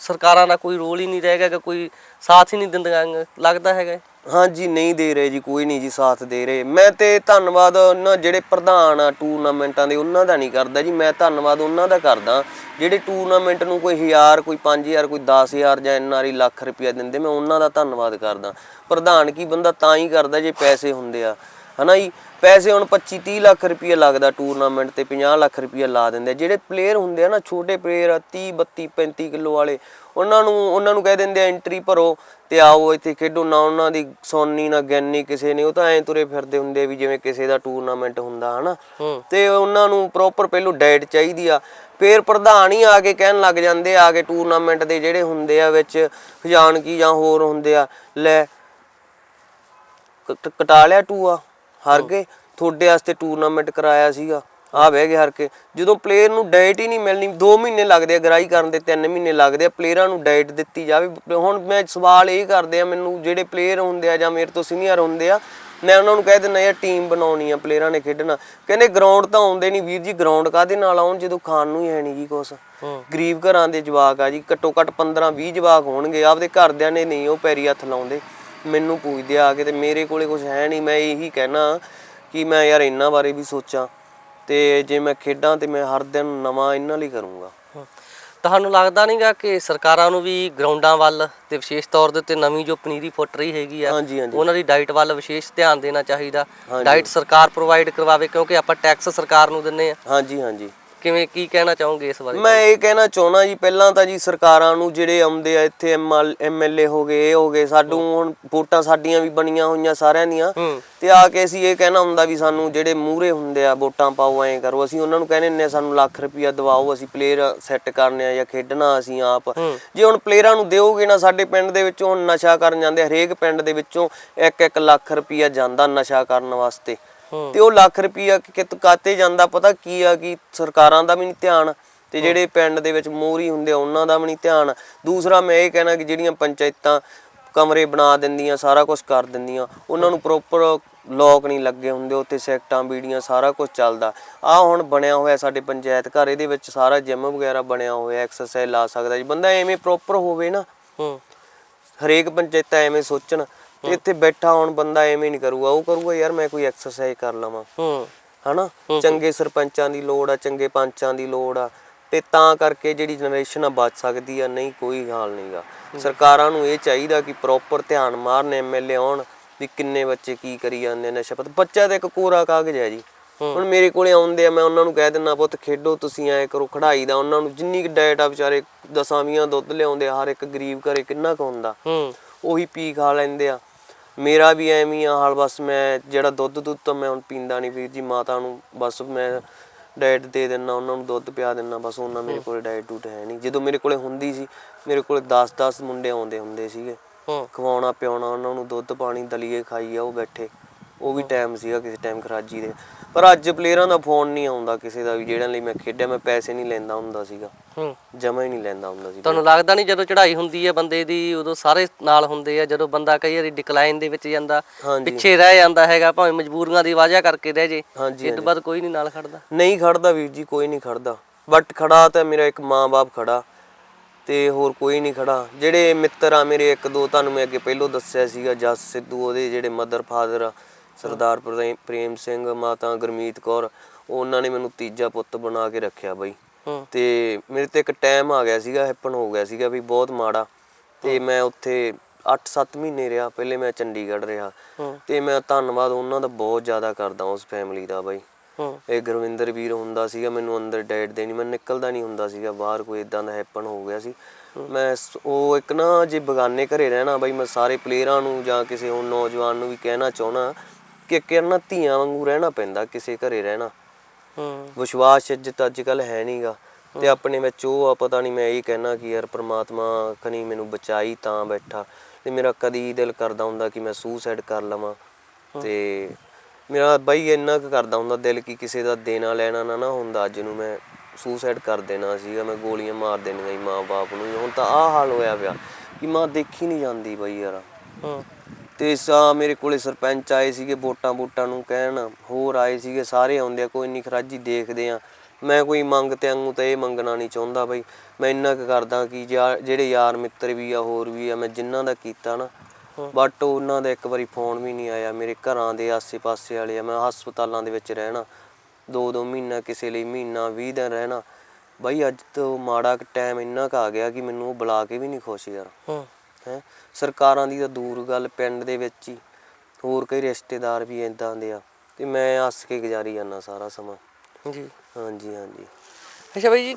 ਸਰਕਾਰਾਂ ਦਾ ਕੋਈ ਰੋਲ ਹੀ ਨਹੀਂ ਰਹੇਗਾ ਕਿ ਕੋਈ ਸਾਥ ਹੀ ਨਹੀਂ ਦਿੰਦੀਆਂ ਲੱਗਦਾ ਹੈਗਾ? ਹਾਂਜੀ ਨਹੀਂ ਦੇ ਰਹੇ ਜੀ, ਕੋਈ ਨਹੀਂ ਜੀ ਸਾਥ ਦੇ ਰਹੇ। ਮੈਂ ਤੇ ਧੰਨਵਾਦ ਉਹਨਾਂ ਜਿਹੜੇ ਪ੍ਰਧਾਨ ਆ ਟੂਰਨਾਮੈਂਟਾਂ ਦੇ, ਉਹਨਾਂ ਦਾ ਨਹੀਂ ਕਰਦਾ ਜੀ। ਮੈਂ ਧੰਨਵਾਦ ਉਹਨਾਂ ਦਾ ਕਰਦਾ, ਜਿਹੜੇ ਟੂਰਨਾਮੈਂਟ ਨੂੰ ਕੋਈ 1000 ਕੋਈ 5000 ਕੋਈ 10000 ਜਾਂ ਐਨਆਰਈ ਲੱਖ ਰੁਪਇਆ ਦਿੰਦੇ, ਮੈਂ ਉਹਨਾਂ ਦਾ ਧੰਨਵਾਦ ਕਰਦਾ। ਪ੍ਰਧਾਨ ਕੀ ਬੰਦਾ ਤਾਂ ਹੀ ਕਰਦਾ ਜੇ ਪੈਸੇ ਹੁੰਦੇ ਆ। ਹਨਾ ਜੀ? ਪੈਸੇ ਹੁਣ 25 30 ਲੱਖ ਰੁਪਏ ਲੱਗਦਾ ਟੂਰਨਾਮੈਂਟ ਤੇ 50 ਲੱਖ ਰੁਪਏ ਲਾ ਦਿੰਦੇ। ਜਿਹੜੇ ਪਲੇਅਰ ਹੁੰਦੇ ਆ ਨਾ ਛੋਟੇ ਪਲੇਅਰ 30 32 35 ਕਿਲੋ ਵਾਲੇ ਉਹਨਾਂ ਨੂੰ ਉਹਨਾਂ ਨੂੰ ਕਹਿ ਦਿੰਦੇ ਆ ਐਂਟਰੀ ਭਰੋ ਤੇ ਆਓ ਇੱਥੇ ਖੇਡੋ। ਨਾ ਉਹਨਾਂ ਦੀ ਸੋਨੀ ਨਾ ਗਿਆਨੀ ਕਿਸੇ ਨੇ ਉਹ ਤਾਂ ਐਂ ਤੁਰੇ ਫਿਰਦੇ ਹੁੰਦੇ ਵੀ ਜਿਵੇਂ ਕਿਸੇ ਦਾ ਟੂਰਨਾਮੈਂਟ ਹੁੰਦਾ ਹਨਾ? ਤੇ ਉਹਨਾਂ ਨੂੰ ਪ੍ਰੋਪਰ ਪਹਿਲੋਂ ਡਾਈਟ ਚਾਹੀਦੀ ਆ। ਫੇਰ ਪ੍ਰਧਾਨ ਹੀ ਆ ਕੇ ਕਹਿਣ ਲੱਗ ਜਾਂਦੇ ਆ ਕੇ ਟੂਰਨਾਮੈਂਟ ਦੇ ਜਿਹੜੇ ਹੁੰਦੇ ਆ ਵਿੱਚ ਖਜ਼ਾਨ ਕੀ ਜਾਂ ਹੋਰ ਹੁੰਦੇ ਆ ਲੈ ਕਟਾ ਲਿਆ ਟੂਆ। ਹਾਰ ਗਏ। ਤੁਹਾਡੇ ਵਾਸਤੇ ਟੂਰਨਾਮੈਂਟ ਕਰਾਇਆ ਸੀਗਾ। ਆ ਬਹਿ ਗਏ ਹਾਰ ਕੇ। ਜਦੋਂ ਪਲੇਅਰ ਨੂੰ ਡਾਈਟ ਹੀ ਨਹੀਂ ਮਿਲਣੀ 2 ਮਹੀਨੇ ਲੱਗਦੇ ਆ ਗਰਾਈ ਕਰਨ ਦੇ 3 ਮਹੀਨੇ ਲੱਗਦੇ ਆ ਪਲੇਅਰਾਂ ਨੂੰ ਡਾਈਟ ਦਿੱਤੀ ਜਾਵੇ। ਹੁਣ ਮੈਂ ਸਵਾਲ ਇਹ ਕਰਦੇ ਆ ਮੈਨੂੰ ਜਿਹੜੇ ਪਲੇਅਰ ਹੁੰਦੇ ਆ ਜਾਂ ਮੇਰੇ ਤੋਂ ਸੀਨੀਅਰ ਹੁੰਦੇ ਆ ਮੈਂ ਉਹਨਾਂ ਨੂੰ ਕਹਿ ਦਿੰਦਾ ਯਾਰ ਟੀਮ ਬਣਾਉਣੀ ਆ ਪਲੇਅਰਾਂ ਨੇ ਖੇਡਣਾ। ਕਹਿੰਦੇ ਗਰਾਊਂਡ ਤਾਂ ਆਉਂਦੇ ਨਹੀਂ ਵੀਰ ਜੀ ਗਰਾਊਂਡ ਕਾਦੇ ਨਾਲ ਆਉਣ? ਜਦੋਂ ਖਾਣ ਨੂੰ ਹੀ ਹੈ ਨਹੀਂ ਜੀ ਕੁਛ। ਗਰੀਬ ਘਰਾਂ ਦੇ ਜਵਾਕ ਆ ਜੀ ਘੱਟੋ ਘੱਟ 15 20 ਜਵਾਕ ਹੋਣਗੇ ਆਪਦੇ ਘਰਦਿਆਂ ਨੇ ਨਹੀਂ ਉਹ ਪੈਰੀ ਹੱਥ ਲਾਉਂਦੇ। ਮੈਨੂੰ ਪੁੱਛਦੇ ਆ ਕੇ ਤੇ ਮੇਰੇ ਕੋਲੇ ਕੁਝ ਹੈ ਨਹੀਂ। ਮੈਂ ਇਹੀ ਕਹਿਣਾ ਕਿ ਮੈਂ ਯਾਰ ਇਹਨਾਂ ਬਾਰੇ ਵੀ ਸੋਚਾਂ ਤੇ ਜੇ ਮੈਂ ਖੇਡਾਂ ਤੇ ਮੈਂ ਹਰ ਦਿਨ ਨਵਾਂ ਇਹਨਾਂ ਲਈ ਕਰੂੰਗਾ। ਤੁਹਾਨੂੰ ਲੱਗਦਾ ਨਹੀਂਗਾ ਕਿ ਸਰਕਾਰਾਂ ਨੂੰ ਵੀ ਗਰਾਊਂਡਾਂ ਵੱਲ ਤੇ ਵਿਸ਼ੇਸ਼ ਤੌਰ ਦੇ ਉੱਤੇ ਨਵੀਂ ਜੋ ਪਨੀਰੀ ਫੁੱਟ ਰਹੀ ਹੈਗੀ ਆ ਉਹਨਾਂ ਦੀ ਡਾਈਟ ਵੱਲ ਵਿਸ਼ੇਸ਼ ਧਿਆਨ ਦੇਣਾ ਚਾਹੀਦਾ। ਡਾਈਟ ਸਰਕਾਰ ਪ੍ਰੋਵਾਈਡ ਕਰਵਾਵੇ ਕਿਉਂਕਿ ਆਪਾਂ ਟੈਕਸ ਸਰਕਾਰ ਨੂੰ ਦਿੰਨੇ ਆ। ਹਾਂਜੀ ਹਾਂਜੀ। ਕਿਵੇਂ ਕੀ ਕਹਿਣਾ ਚਾਹੋਗੇ ਇਸ ਬਾਰੇ? ਮੈਂ ਇਹ ਕਹਿਣਾ ਚਾਹਣਾ ਜੀ ਪਹਿਲਾਂ ਤਾਂ ਜੀ ਸਰਕਾਰਾਂ ਨੂੰ ਜਿਹੜੇ ਆਉਂਦੇ ਆ ਇੱਥੇ ਐਮਐਲਏ ਹੋ ਗਏ ਇਹ ਹੋ ਗਏ ਸਾਨੂੰ ਹੁਣ ਵੋਟਾਂ ਸਾਡੀਆਂ ਵੀ ਬਣੀਆਂ ਹੋਈਆਂ ਸਾਰਿਆਂ ਦੀਆਂ। ਤੇ ਆ ਕੇ ਅਸੀਂ ਇਹ ਕਹਿਣਾ ਹੁੰਦਾ ਵੀ ਸਾਨੂੰ ਜਿਹੜੇ ਮੂਹਰੇ ਹੁੰਦੇ ਆ ਵੋਟਾਂ ਪਾਓ ਐਂ ਕਰੋ। ਅਸੀਂ ਉਹਨਾਂ ਨੂੰ ਕਹਿੰਦੇ ਨੇ ਸਾਨੂੰ ਲੱਖ ਰੁਪਇਆ ਦਿਵਾਓ ਅਸੀਂ ਪਲੇਅਰ ਸੈੱਟ ਕਰਨੇ ਆ ਜਾਂ ਖੇਡਣਾ ਅਸੀਂ ਆਪ। ਜੇ ਹੁਣ ਪਲੇਅਰਾਂ ਨੂੰ ਦਿਓਗੇ ਨਾ ਸਾਡੇ ਪਿੰਡ ਦੇ ਵਿੱਚੋਂ ਨਸ਼ਾ ਕਰਨ ਜਾਂਦੇ ਹਰੇਕ ਪਿੰਡ ਦੇ ਵਿੱਚੋਂ 1-1 ਲੱਖ ਰੁਪਇਆ ਜਾਂਦਾ ਨਸ਼ਾ ਕਰਨ ਵਾਸਤੇ। ਤੇ ਉਹ ਲੱਖ ਰੁਪਇਆ ਕਿਤ ਕਾਤੇ ਜਾਂਦਾ ਪਤਾ ਕੀ ਆ ਕਿ ਸਰਕਾਰਾਂ ਦਾ ਵੀ ਨਹੀਂ ਧਿਆਨ ਤੇ ਜਿਹੜੇ ਪਿੰਡ ਦੇ ਵਿੱਚ ਮੋਹਰੀ ਹੁੰਦੇ ਆ ਉਹਨਾਂ ਦਾ ਵੀ ਨਹੀਂ ਧਿਆਨ। ਦੂਸਰਾ ਮੈਂ ਇਹ ਕਹਿਣਾ ਕਿ ਜਿਹੜੀਆਂ ਪੰਚਾਇਤਾਂ ਕਮਰੇ ਬਣਾ ਦਿੰਦੀਆਂ ਸਾਰਾ ਕੁਝ ਕਰ ਦਿੰਦੀਆਂ ਉਹਨਾਂ ਨੂੰ ਪ੍ਰੋਪਰ ਲੋਕ ਨਹੀਂ ਲੱਗੇ ਹੁੰਦੇ ਉੱਥੇ ਸੈਕਟਾਂ ਬੀੜੀਆਂ ਸਾਰਾ ਕੁਝ ਚੱਲਦਾ। ਆ ਹੁਣ ਬਣਿਆ ਹੋਇਆ ਸਾਡੇ ਪੰਚਾਇਤ ਘਰ ਇਹਦੇ ਵਿੱਚ ਸਾਰਾ ਜਿਮ ਵਗੈਰਾ ਬਣਿਆ ਹੋਇਆ ਐਕਸਰਸਾਈਜ਼ ਲਾ ਸਕਦਾ ਜੀ। ਬੰਦਾ ਐਵੇਂ ਪ੍ਰੋਪਰ ਹੋਵੇ ਨਾ ਹੂੰ। ਹਰੇਕ ਪੰਚਾਇਤਾਂ ਐਵੇਂ ਸੋਚਣ। ਤੇ ਇੱਥੇ ਬੈਠਾ ਹੁਣ ਬੰਦਾ ਐਵੇਂ ਨਹੀਂ ਕਰੂਗਾ ਉਹ ਕਰੂਗਾ ਯਾਰ ਮੈਂ ਕੋਈ ਐਕਸਰਸਾਈਜ਼ ਕਰ ਲਵਾਂ। ਹੂੰ। ਹਨਾ? ਚੰਗੇ ਸਰਪੰਚਾਂ ਦੀ ਲੋੜ ਆ ਚੰਗੇ ਪੰਚਾਂ ਦੀ ਲੋੜ ਆ ਤੇ ਤਾਂ ਕਰਕੇ ਜਿਹੜੀ ਜਨਰੇਸ਼ਨ ਆ ਬਚ ਸਕਦੀ ਆ ਨਹੀਂ ਕੋਈ ਹਾਲ ਨਹੀਂਗਾ ਸਰਕਾਰਾਂ ਨੂੰ ਇਹ ਚਾਹੀਦਾ ਕਿ ਪ੍ਰੋਪਰ ਧਿਆਨ ਮਾਰਨ ਐਮਐਲਏ ਆਉਣ ਵੀ ਕਿੰਨੇ ਬੱਚੇ ਕੀ ਕਰੀ ਜਾਂਦੇ ਨੇ ਨਸ਼ਾ ਪਤਾ। ਬੱਚਾ ਤਾਂ ਇੱਕ ਕੋਰਾ ਕਾਗਜ਼ ਹੈ ਜੀ। ਹੁਣ ਮੇਰੇ ਕੋਲੇ ਆਉਂਦੇ ਆ ਮੈਂ ਉਹਨਾਂ ਨੂੰ ਕਹਿ ਦਿੰਦਾ ਪੁੱਤ ਖੇਡੋ ਤੁਸੀਂ ਐ ਕਰੋ ਖੜਾਈ ਦਾ। ਉਹਨਾਂ ਨੂੰ ਜਿੰਨੀ ਕੁ ਡਾਈਟ ਆ ਵਿਚਾਰੇ ਦਸਾਂ ਵੀਹਾਂ ਦੁੱਧ ਲਿਆਉਂਦੇ ਹਰ ਇੱਕ ਗਰੀਬ ਘਰੇ ਕਿੰਨਾ ਕੁ ਹੁੰਦਾ। ਹੂੰ। ਉਹੀ ਪੀ ਖਾ ਲੈਂਦੇ ਆ। ਮੇਰਾ ਵੀ ਐਵੇਂ ਹੀ ਆ ਹਾਲ ਬਸ ਮੈਂ ਜਿਹੜਾ ਦੁੱਧ ਦੁੱਧ ਤਾਂ ਮੈਂ ਹੁਣ ਪੀਂਦਾ ਨਹੀਂ ਵੀਰ ਜੀ ਮਾਤਾ ਨੂੰ ਬਸ ਮੈਂ ਡਾਈਟ ਦੇ ਦਿੰਨਾ ਉਹਨਾਂ ਨੂੰ ਦੁੱਧ ਪਿਆ ਦਿੰਨਾ ਬਸ ਉਹਨਾਂ ਮੇਰੇ ਕੋਲ ਡਾਈਟ ਡੂਟ ਹੈ ਨਹੀਂ। ਜਦੋਂ ਮੇਰੇ ਕੋਲੇ ਹੁੰਦੀ ਸੀ ਮੇਰੇ ਕੋਲੇ 10-10 ਮੁੰਡੇ ਆਉਂਦੇ ਹੁੰਦੇ ਸੀਗੇ। ਖਵਾਉਣਾ ਪਿਆਉਣਾ ਉਹਨਾਂ ਨੂੰ ਦੁੱਧ ਪਾਣੀ ਦਲੀਏ ਖਾਈ ਆ ਉਹ ਬੈਠੇ। ਉਹ ਵੀ ਟਾਈਮ ਸੀਗਾ ਕਿਸੇ ਟਾਈਮ ਖਰਾਜੀ ਦੇ। ਪਰ ਅੱਜ ਪਲੇਅਰਾਂ ਦਾ ਫੋਨ ਨਹੀਂ ਆਉਂਦਾ ਕਿਸੇ ਦਾ ਵੀ ਜਿਹੜਾ ਲਈ ਮੈਂ ਖੇਡਿਆ ਮੈਂ ਪੈਸੇ ਨਹੀਂ ਲੈਂਦਾ ਹੁੰਦਾ ਸੀਗਾ। ਹੂੰ। ਜਮਾ ਹੀ ਨਹੀਂ ਲੈਂਦਾ ਹੁੰਦਾ ਸੀ। ਤੁਹਾਨੂੰ ਲੱਗਦਾ ਨਹੀਂ ਜਦੋਂ ਚੜ੍ਹਾਈ ਹੁੰਦੀ ਹੈ ਬੰਦੇ ਦੀ ਉਦੋਂ ਸਾਰੇ ਨਾਲ ਹੁੰਦੇ ਆ ਜਦੋਂ ਬੰਦਾ ਕਈ ਵਾਰੀ ਡਿਕਲਾਈਨ ਦੇ ਵਿੱਚ ਜਾਂਦਾ ਹਾਂਜੀ। ਪਿੱਛੇ ਰਹਿ ਜਾਂਦਾ ਹੈਗਾ ਭਾਵੇਂ ਮਜਬੂਰੀਆਂ ਦੀ ਵਜ੍ਹਾ ਕਰਕੇ ਰਹਿ ਜੇ ਹਾਂਜੀ ਇਸ ਤੋਂ ਬਾਅਦ ਕੋਈ ਨਹੀਂ ਨਾਲ ਖੜਦਾ। ਨਹੀਂ ਖੜਦਾ ਵੀਰ ਜੀ ਕੋਈ ਨਹੀਂ ਖੜਦਾ। ਬਟ ਖੜਾ ਤਾਂ ਮੇਰਾ ਇੱਕ ਮਾਂ-ਬਾਪ ਖੜਾ ਤੇ ਹੋਰ ਕੋਈ ਨਹੀਂ ਖੜਾ। ਜਿਹੜੇ ਮਿੱਤਰ ਆ ਮੇਰੇ ਇੱਕ ਦੋ ਤੁਹਾਨੂੰ ਮੈਂ ਅੱਗੇ ਪਹਿਲਾਂ ਦੱਸਿਆ ਸੀਗਾ ਜਸ ਸਿੱਧੂ ਉਹਦੇ ਜਿਹੜੇ ਮਦਰ ਫਾਦਰ ਆ। ਸਰਦਾਰ ਪ੍ਰੇਮ- ਪ੍ਰੇਮ ਸਿੰਘ ਮਾਤਾ ਗੁਰਮੀਤ ਕੌਰ ਉਹ ਉਹਨਾਂ ਨੇ ਮੈਨੂੰ ਤੀਜਾ ਪੁੱਤ ਬਣਾ ਕੇ ਰੱਖਿਆ ਬਈ। ਹੂੰ। ਤੇ ਮੇਰੇ ਤੇ ਇੱਕ ਟਾਈਮ ਆ ਗਿਆ ਸੀਗਾ ਹੈਪਨ ਹੋ ਗਿਆ ਸੀਗਾ ਵੀ ਬਹੁਤ ਮਾੜਾ। ਤੇ ਮੈਂ ਉੱਥੇ 8-7 ਮਹੀਨੇ ਰਿਹਾ ਪਹਿਲੇ ਮੈਂ ਚੰਡੀਗੜ੍ਹ ਰਿਹਾ। ਹੂੰ। ਤੇ ਮੈਂ ਧੰਨਵਾਦ ਉਹਨਾਂ ਦਾ ਬਹੁਤ ਜ਼ਿਆਦਾ ਕਰਦਾ ਉਸ ਫੈਮਿਲੀ ਦਾ ਬਾਈ। ਹੂੰ। ਇਹ ਗੁਰਵਿੰਦਰ ਵੀਰ ਹੁੰਦਾ ਸੀਗਾ ਮੈਨੂੰ ਅੰਦਰ ਡੈਡ ਦੇ ਨਹੀਂ ਮੈਂ ਨਿਕਲਦਾ ਨਹੀਂ ਹੁੰਦਾ ਸੀਗਾ ਬਾਹਰ ਕੋਈ ਇਦਾਂ ਦਾ ਹੈਪਨ ਹੋ ਗਿਆ ਸੀ। ਮੈਂ ਸ- ਉਹ ਇੱਕ ਨਾ ਜੇ ਬਗਾਨੇ ਘਰੇ ਰਹਿਣਾ ਬਾਈ ਮੈਂ ਸਾਰੇ ਪਲੇਅਰਾਂ ਨੂੰ ਜਾਂ ਕਿਸੇ ਹੋਰ ਨੌਜਵਾਨ ਨੂੰ ਵੀ ਕਹਿਣਾ ਚਾਹਣਾ ਕਿ ਕਿਰਨਾ ਧੀਆਂ ਵਾਂਗੂ ਰਹਿਣਾ ਪੈਂਦਾ ਕਿਸੇ ਘਰੇ ਰਹਿਣਾ। ਹੂੰ। ਵਿਸ਼ਵਾਸ ਇੱਜ਼ਤ ਅੱਜ ਕੱਲ ਹੈ ਨਹੀਂਗਾ ਤੇ ਆਪਣੇ ਵਿੱਚ ਉਹ ਆ ਪਤਾ ਨਹੀਂ ਮੈਂ ਇਹ ਕਹਿਣਾ ਕਿ ਯਾਰ ਪ੍ਰਮਾਤਮਾ ਖਣੀ ਮੈਨੂੰ ਬਚਾਈ ਤਾਂ ਬੈਠਾ। ਤੇ ਮੇਰਾ ਕਦੀ ਦਿਲ ਕਰਦਾ ਹੁੰਦਾ ਕਿ ਮੈਂ ਸੁਸਾਈਡ ਕਰ ਲਵਾਂ। ਤੇ ਮੇਰਾ ਬਾਈ ਇੰਨਾ ਕੁ ਕਰਦਾ ਹੁੰਦਾ ਦਿਲ ਕਿ ਕਿਸੇ ਦਾ ਦੇਣਾ ਲੈਣਾ ਨਾ ਨਾ ਹੁੰਦਾ। ਅੱਜ ਨੂੰ ਮੈਂ ਸੁਸਾਈਡ ਕਰ ਦੇਣਾ ਸੀਗਾ ਮੈਂ ਗੋਲੀਆਂ ਮਾਰ ਦੇਣੀਆਂ ਸੀ ਮਾਂ-ਬਾਪ ਨੂੰ। ਹੁਣ ਤਾਂ ਆਹ ਹਾਲ ਹੋਇਆ ਪਿਆ ਕਿ ਮਾਂ ਦੇਖੀ ਨਹੀਂ ਜਾਂਦੀ ਬਾਈ ਯਾਰ। ਹੂੰ। ਤੇ ਸਾ ਮੇਰੇ ਕੋਲੇ ਸਰਪੰਚ ਆਏ ਸੀਗੇ ਵੋਟਾਂ ਵੋਟਾਂ ਨੂੰ ਕਹਿਣ ਹੋਰ ਆਏ ਸੀਗੇ ਸਾਰੇ ਆਉਂਦੇ ਆ ਕੋਈ ਨਹੀਂ ਖਰਾਜੀ ਦੇਖਦੇ ਆ। ਮੈਂ ਕੋਈ ਮੰਗ ਤੇ ਅੰਗੂ ਤਾਂ ਇਹ ਮੰਗਣਾ ਨਹੀਂ ਚਾਹੁੰਦਾ ਬਈ ਮੈਂ ਇੰਨਾ ਕੁ ਕਰਦਾ ਕਿ ਜਾ- ਜਿਹੜੇ ਯਾਰ ਮਿੱਤਰ ਵੀ ਆ ਹੋਰ ਵੀ ਆ ਮੈਂ ਜਿਨ੍ਹਾਂ ਦਾ ਕੀਤਾ ਨਾ ਬਟ ਉਹਨਾਂ ਦਾ ਇੱਕ ਵਾਰੀ ਫੋਨ ਵੀ ਨਹੀਂ ਆਇਆ ਮੇਰੇ ਘਰਾਂ ਦੇ ਆਸੇ-ਪਾਸੇ ਵਾਲੇ ਆ ਮੈਂ ਹਸਪਤਾਲਾਂ ਦੇ ਵਿੱਚ ਰਹਿਣਾ ਦੋ ਦੋ ਮਹੀਨਾ ਕਿਸੇ ਲਈ ਮਹੀਨਾ 20 ਦਿਨ ਰਹਿਣਾ। ਬਈ ਅੱਜ ਤੋਂ ਮਾੜਾ ਟਾਈਮ ਇੰਨਾ ਕੁ ਆ ਗਿਆ ਕਿ ਮੈਨੂੰ ਉਹ ਬੁਲਾ ਕੇ ਵੀ ਨਹੀਂ ਖੁਸ਼ ਯਾਰ। ਹੂੰ। ਹੈ ਸਰਕਾਰਾਂ ਦੀ ਤਾਂ ਦੂਰ ਗੱਲ ਪਿੰਡ ਦੇ ਵਿੱਚ ਹੀ। ਹੋਰ ਕਈ ਰਿਸ਼ਤੇਦਾਰ ਵੀ ਇਦਾਂ ਦੇ ਆ ਤੇ ਮੈਂ ਹੱਸ ਕੇ ਗੁਜ਼ਾਰੀ ਜਾਂਦਾ ਸਾਰਾ ਸਮਾਂ। ਜੀ। ਹਾਂਜੀ ਹਾਂਜੀ। ਅੱਛਾ ਬਾਈ ਜੀ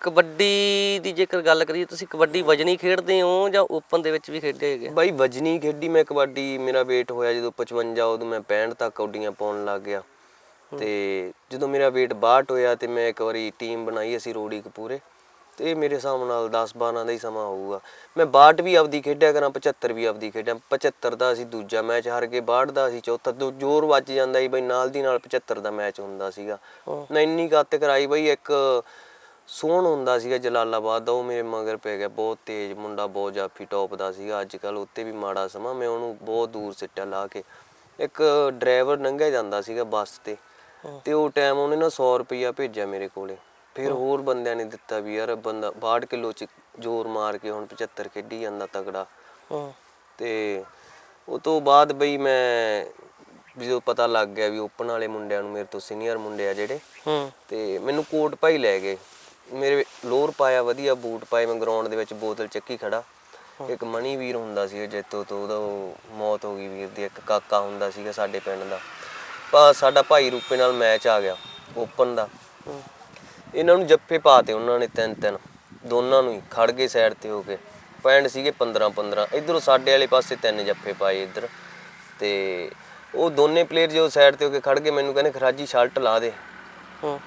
ਕਬੱਡੀ ਦੀ ਜੇਕਰ ਗੱਲ ਕਰੀਏ ਤੁਸੀਂ ਕਬੱਡੀ ਵਜਨੀ ਖੇਡਦੇ ਹੋ ਜਾਂ ਓਪਨ ਦੇ ਵਿੱਚ ਵੀ ਖੇਡੇ ਹੈਗੇ? ਬਾਈ ਵਜਨੀ ਖੇਡੀ ਮੈਂ ਕਬੱਡੀ ਮੇਰਾ weight ਹੋਇਆ ਜਦੋਂ 55 ਉਦੋਂ ਮੈਂ 65 ਤੱਕ ਕੌਡੀਆਂ ਪਾਉਣ ਲੱਗ ਗਿਆ। ਤੇ ਜਦੋਂ ਮੇਰਾ weight 62 ਹੋਇਆ ਤੇ ਮੈਂ ਇੱਕ ਵਾਰੀ ਟੀਮ ਬਣਾਈ ਅਸੀਂ ਰੋੜੀ ਕਪੂਰੇ। ਤੇ ਇਹ ਮੇਰੇ ਹਿਸਾਬ ਨਾਲ 10 12 ਦਾ ਹੀ ਸਮਾਂ ਹੋਊਗਾ। ਮੈਂ 62 ਵੀ ਆਪਦੀ ਖੇਡਿਆ ਕਰਾਂ 75 ਵੀ ਆਪਦੀ ਖੇਡਿਆ 75 ਦਾ ਅਸੀਂ ਦੂਜਾ ਮੈਚ ਹਾਰ ਕੇ 62 ਦਾ ਅਸੀਂ ਚੌਥਾ ਦੋ ਜ਼ੋਰ ਵੱਜ ਜਾਂਦਾ ਸੀ ਬਈ ਨਾਲ ਦੀ ਨਾਲ 75 ਦਾ ਮੈਚ ਹੁੰਦਾ ਸੀਗਾ। ਮੈਂ ਇੰਨੀ ਗੱਤ ਕਰਾਈ ਬਈ ਇੱਕ ਸੋਹਣ ਹੁੰਦਾ ਸੀਗਾ ਜਲਾਲਾਬਾਦ ਦਾ ਉਹ ਮੇਰੇ ਮਗਰ ਪੈ ਗਿਆ ਬਹੁਤ ਤੇਜ਼ ਮੁੰਡਾ ਬਹੁਤ ਜਾਫੀ ਟੌਪ ਦਾ ਸੀਗਾ ਅੱਜ ਕੱਲ ਉੱਤੇ ਵੀ ਮਾੜਾ ਸਮਾਂ ਮੈਂ ਉਹਨੂੰ ਬਹੁਤ ਦੂਰ ਸਿੱਟਿਆ ਲਾ ਕੇ। ਇੱਕ ਡਰਾਈਵਰ ਲੰਘਿਆ ਜਾਂਦਾ ਸੀਗਾ ਬੱਸ ਤੇ ਤੇ ਉਹ ਟਾਈਮ ਉਹਨੇ ਨਾ 100 ਰੁਪਈਆ ਭੇਜਿਆ ਮੇਰੇ ਕੋਲੇ। ਫਿਰ ਹੋਰ ਬੰਦਿਆਂ ਨੇ ਦਿੱਤਾ ਵੀ ਯਾਰ ਬੰਦਾ 62 ਕਿਲੋ ਚ ਜ਼ੋਰ ਮਾਰ ਕੇ ਹੁਣ 75 ਖੇਡੀ ਜਾਂਦਾ ਤਗੜਾ। ਹੂੰ। ਤੇ ਉਹ ਤੋਂ ਬਾਅਦ ਬਈ ਮੈਂ ਜਦੋਂ ਪਤਾ ਲੱਗ ਗਿਆ ਵੀ ਓਪਨ ਵਾਲੇ ਮੁੰਡਿਆਂ ਨੂੰ ਮੇਰੇ ਤੋਂ ਸੀਨੀਅਰ ਮੁੰਡੇ ਆ ਜਿਹੜੇ ਹੂੰ। ਤੇ ਮੈਨੂੰ ਕੋਟ ਭਾਈ ਲੈ ਗਏ। ਮੇਰੇ ਲੋਅਰ ਪਾਇਆ ਵਧੀਆ ਬੂਟ ਪਾਏ ਮੈਂ ਗਰਾਊਂਡ ਦੇ ਵਿੱਚ ਬੋਤਲ ਚੱਕੀ ਖੜਾ। ਇੱਕ ਮਣੀ ਵੀਰ ਹੁੰਦਾ ਸੀ ਜੇਤੋ ਤੋਂ ਉਹਦਾ ਉਹ ਮੌਤ ਹੋ ਗਈ ਵੀਰ ਦੀ ਇੱਕ ਕਾਕਾ ਹੁੰਦਾ ਸੀਗਾ ਸਾਡੇ ਪਿੰਡ ਦਾ। ਪਾ ਸਾਡਾ ਭਾਈ ਰੂਪੇ ਨਾਲ ਮੈਚ ਆ ਗਿਆ ਓਪਨ ਦਾ। ਇਹਨਾਂ ਨੂੰ ਜੱਫੇ ਪਾਤੇ ਉਹਨਾਂ ਨੇ ਤਿੰਨ ਤਿੰਨ ਦੋਨਾਂ ਨੂੰ ਹੀ ਖੜ ਗਏ ਸਾਈਡ ਤੇ ਹੋ ਕੇ। ਪੁਆਇੰਟ ਸੀਗੇ 15 15 ਇਧਰੋਂ ਸਾਡੇ ਵਾਲੇ ਪਾਸੇ ਤਿੰਨ ਜੱਫੇ ਪਾਏ ਇੱਧਰ। ਤੇ ਉਹ ਦੋਨੇ ਪਲੇਅਰ ਜੋ ਸਾਈਡ ਤੇ ਹੋ ਕੇ ਖੜ ਗਏ ਮੈਨੂੰ ਕਹਿੰਦੇ ਖਰਾਜੀ ਸ਼ਰਟ ਲਾ ਦੇ। ਹੂੰ।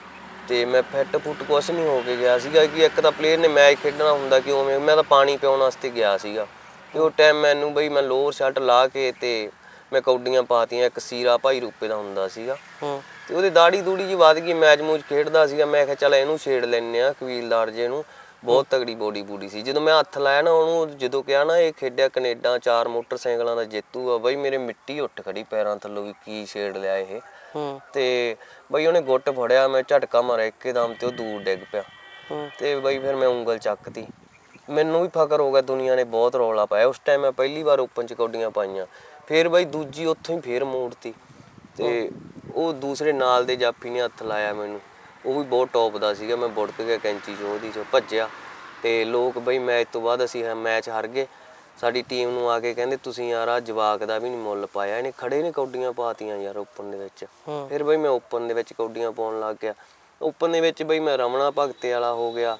ਤੇ ਮੈਂ ਫਿੱਟ ਫੁੱਟ ਕੁਛ ਨਹੀਂ ਹੋ ਕੇ ਗਿਆ ਸੀਗਾ ਕਿ ਇੱਕ ਤਾਂ ਪਲੇਅਰ ਨੇ ਮੈਚ ਖੇਡਣਾ ਹੁੰਦਾ ਕਿ ਉਵੇਂ ਮੈਂ ਤਾਂ ਪਾਣੀ ਪਿਉਣ ਵਾਸਤੇ ਗਿਆ ਸੀਗਾ। ਤੇ ਉਹ ਟਾਈਮ ਮੈਨੂੰ ਬਈ ਮੈਂ ਲੋਅਰ ਸ਼ਰਟ ਲਾ ਕੇ ਤੇ ਮੈਂ ਕੌਡੀਆਂ ਪਾਤੀਆਂ ਇੱਕ ਸੀਰਾ ਭਾਈ ਰੂਪੇ ਦਾ ਹੁੰਦਾ ਸੀਗਾ। ਹੂੰ। ਤੇ ਉਹਦੀ ਦਾੜੀ ਦੂੜੀ ਜੀ ਵੱਧ ਗਈ ਮੈਚ ਮੂਚ ਖੇਡਦਾ ਸੀਗਾ ਮੈਂ ਕਿਹਾ ਚੱਲ ਇਹਨੂੰ ਛੇੜ ਲੈਨੇ ਆ ਕਬੀਲਦਾਰ ਜੇ ਨੂੰ। ਬਹੁਤ ਤਗੜੀ ਬੋਡੀ ਬੂਡੀ ਸੀ। ਜਦੋਂ ਮੈਂ ਹੱਥ ਲਾਇਆ ਨਾ ਉਹਨੂੰ ਜਦੋਂ ਕਿਹਾ ਨਾ ਇਹ ਖੇਡਿਆ ਕੈਨੇਡਾ ਚਾਰ ਮੋਟਰਸਾਈਕਲਾਂ ਦਾ ਜੇਤੂ ਆ ਬਈ ਮੇਰੇ ਮਿੱਟੀ ਉੱਠ ਖੜੀ ਪੈਰਾਂ ਥੱਲੋਂ ਵੀ ਕੀ ਛੇੜ ਲਿਆ ਇਹ। ਤੇ ਬਈ ਉਹਨੇ ਗੁੱਟ ਫੜਿਆ ਮੈਂ ਝਟਕਾ ਮਾਰਿਆ ਇੱਕਦਮ ਤੇ ਉਹ ਦੂਰ ਡਿੱਗ ਪਿਆ। ਤੇ ਬਈ ਫਿਰ ਮੈਂ ਉਂਗਲ ਚੱਕਤੀ। ਮੈਨੂੰ ਵੀ ਫਕਰ ਹੋ ਗਿਆ ਦੁਨੀਆ ਨੇ ਬਹੁਤ ਰੌਲਾ ਪਾਇਆ। ਉਸ ਟਾਈਮ ਮੈਂ ਪਹਿਲੀ ਵਾਰ ਓਪਨ ਚ ਕੌਡੀਆਂ ਪਾਈਆਂ। ਫਿਰ ਬਈ ਦੂਜੀ ਉੱਥੋਂ ਹੀ ਫੇਰ ਮੋੜਤੀ। ਤੇ ਉਹ ਦੂਸਰੇ ਨਾਲ ਦੇ ਜਾਫੀ ਨੇ ਹੱਥ ਲਾਇਆ ਮੈਨੂੰ। ਉਹ ਵੀ ਬਹੁਤ ਟੌਪ ਦਾ ਸੀਗਾ ਮੈਂ ਬੁੜਕ ਗਿਆ ਕੈਂਚੀ ਚੋਂ ਉਹਦੀ ਚੋਂ ਭੱਜਿਆ। ਤੇ ਲੋਕ ਬਈ ਮੈਚ ਤੋਂ ਬਾਅਦ ਅਸੀਂ ਮੈਚ ਹਾਰ ਗਏ। ਸਾਡੀ ਟੀਮ ਨੂੰ ਆ ਕੇ ਕਹਿੰਦੇ ਤੁਸੀਂ ਯਾਰ ਆ ਜਵਾਕ ਦਾ ਵੀ ਨਹੀਂ ਮੁੱਲ ਪਾਇਆ ਇਹਨੇ ਖੜੇ ਨੇ ਕੌਡੀਆਂ ਪਾਤੀਆਂ ਯਾਰ ਓਪਨ ਦੇ ਵਿੱਚ। ਫਿਰ ਬਈ ਮੈਂ ਓਪਨ ਦੇ ਵਿੱਚ ਕੌਡੀਆਂ ਪਾਉਣ ਲੱਗ ਗਿਆ। ਓਪਨ ਦੇ ਵਿੱਚ ਬਈ ਮੈਂ ਰਮਣਾ ਭਗਤੇ ਵਾਲਾ ਹੋ ਗਿਆ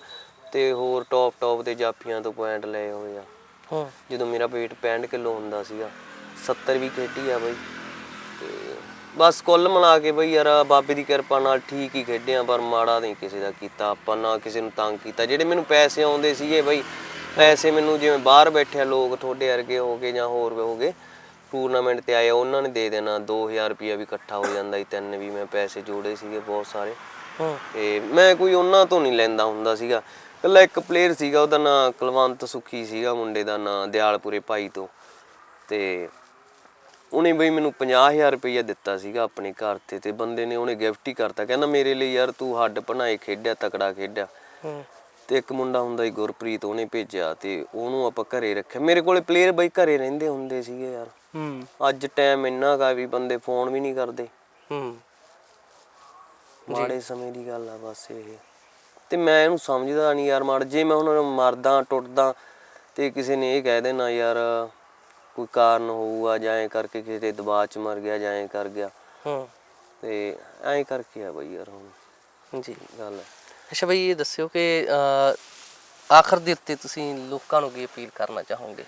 ਤੇ ਹੋਰ ਟੌਪ ਟੌਪ ਦੇ ਜਾਫੀਆਂ ਤੋਂ ਪੁਆਇੰਟ ਲਏ ਹੋਏ ਆ। ਜਦੋਂ ਮੇਰਾ weight 65 ਕਿਲੋ ਹੁੰਦਾ ਸੀਗਾ 70 ਵੀ ਖੇਡੀ ਆ ਬਈ। ਤੇ ਬਸ ਕੁੱਲ ਮਿਲਾ ਕੇ ਬਈ ਯਾਰ ਬਾਬੇ ਦੀ ਕਿਰਪਾ ਨਾਲ ਠੀਕ ਹੀ ਖੇਡਿਆ ਪਰ ਮਾੜਾ ਨਹੀਂ ਕਿਸੇ ਦਾ ਕੀਤਾ ਆਪਾਂ ਨਾ ਕਿਸੇ ਨੂੰ ਤੰਗ ਕੀਤਾ। ਜਿਹੜੇ ਮੈਨੂੰ ਪੈਸੇ ਆਉਂਦੇ ਸੀਗੇ ਬਈ ਪੈਸੇ ਮੈਨੂੰ ਜਿਵੇਂ ਬਾਹਰ ਬੈਠਿਆ ਲੋਕ ਤੁਹਾਡੇ ਵਰਗੇ ਹੋ ਗਏ ਜਾਂ ਹੋਰ ਹੋ ਗਏ ਟੂਰਨਾਮੈਂਟ ਤੇ ਆਏ ਉਹਨਾਂ ਨੇ ਦੇ ਦੇਣਾ 2000 ਰੁਪਿਆ ਵੀ ਇਕੱਠਾ ਹੋ ਜਾਂਦਾ ਸੀ ਤਿੰਨ ਵੀ ਮੈਂ ਪੈਸੇ ਜੋੜੇ ਸੀਗੇ ਬਹੁਤ ਸਾਰੇ। ਤੇ ਮੈਂ ਕੋਈ ਉਹਨਾਂ ਤੋਂ ਨਹੀਂ ਲੈਂਦਾ ਹੁੰਦਾ ਸੀਗਾ। ਇਕੱਲਾ ਇੱਕ ਪਲੇਅਰ ਸੀਗਾ ਉਹਦਾ ਨਾਂ ਕੁਲਵੰਤ ਸੁਖੀ ਸੀਗਾ ਮੁੰਡੇ ਦਾ ਨਾਂ ਦਿਆਲਪੁਰੇ ਭਾਈ ਤੋਂ। ਤੇ ਉਹਨੇ ਬਈ ਮੈਨੂੰ 50000 ਰੁਪਈਆ ਦਿੱਤਾ ਸੀਗਾ ਆਪਣੇ ਘਰ ਤੇ ਤੇ ਬੰਦੇ ਨੇ ਉਹਨੇ ਗਿਫਟ ਹੀ ਕਰਤਾ। ਕਹਿੰਦਾ ਮੇਰੇ ਲਈ ਯਾਰ ਤੂੰ ਹੱਡ ਬਣਾਏ ਖੇਡਿਆ ਤਕੜਾ ਖੇਡਿਆ। ਹੂੰ। ਤੇ ਇੱਕ ਮੁੰਡਾ ਹੁੰਦਾ ਸੀ ਗੁਰਪ੍ਰੀਤ ਉਹਨੇ ਭੇਜਿਆ ਤੇ ਉਹਨੂੰ ਆਪਾਂ ਘਰੇ ਰੱਖਿਆ। ਮੇਰੇ ਕੋਲੇ ਪਲੇਅਰ ਬਈ ਘਰੇ ਰਹਿੰਦੇ ਹੁੰਦੇ ਸੀਗੇ ਯਾਰ। ਹੂੰ। ਅੱਜ ਟਾਈਮ ਇੰਨਾ ਗਾ ਵੀ ਬੰਦੇ ਫੋਨ ਵੀ ਨਹੀਂ ਕਰਦੇ। ਹੂੰ। ਮਾੜੇ ਸਮੇਂ ਦੀ ਗੱਲ ਆ ਬਸ ਇਹ। ਤੇ ਮੈਂ ਇਹਨੂੰ ਸਮਝਦਾ ਨਹੀਂ ਯਾਰ ਮਾੜ ਜੇ ਮੈਂ ਹੁਣ ਮਰਦਾ ਟੁੱਟਦਾ ਤੇ ਕਿਸੇ ਨੇ ਇਹ ਕਹਿ ਦੇਣਾ ਯਾਰ ਕੋਈ ਕਾਰਨ ਹੋਊਗਾ ਜਾਂ ਐਂ ਕਰਕੇ ਕਿਸੇ ਦੇ ਦਬਾਅ ਚ ਮਰ ਗਿਆ ਜਾਂ ਐਂ ਕਰ ਗਿਆ। ਹੂੰ। ਤੇ ਐਂ ਕਰਕੇ ਆ ਬਈ ਯਾਰ ਹੁਣ। ਜੀ। ਗੱਲ ਅੱਛਾ ਬਈ ਇਹ ਦੱਸਿਓ ਕਿ ਆਖਰ ਦੇ ਉੱਤੇ ਤੁਸੀਂ ਲੋਕਾਂ ਨੂੰ ਕੀ ਅਪੀਲ ਕਰਨਾ ਚਾਹੋਗੇ?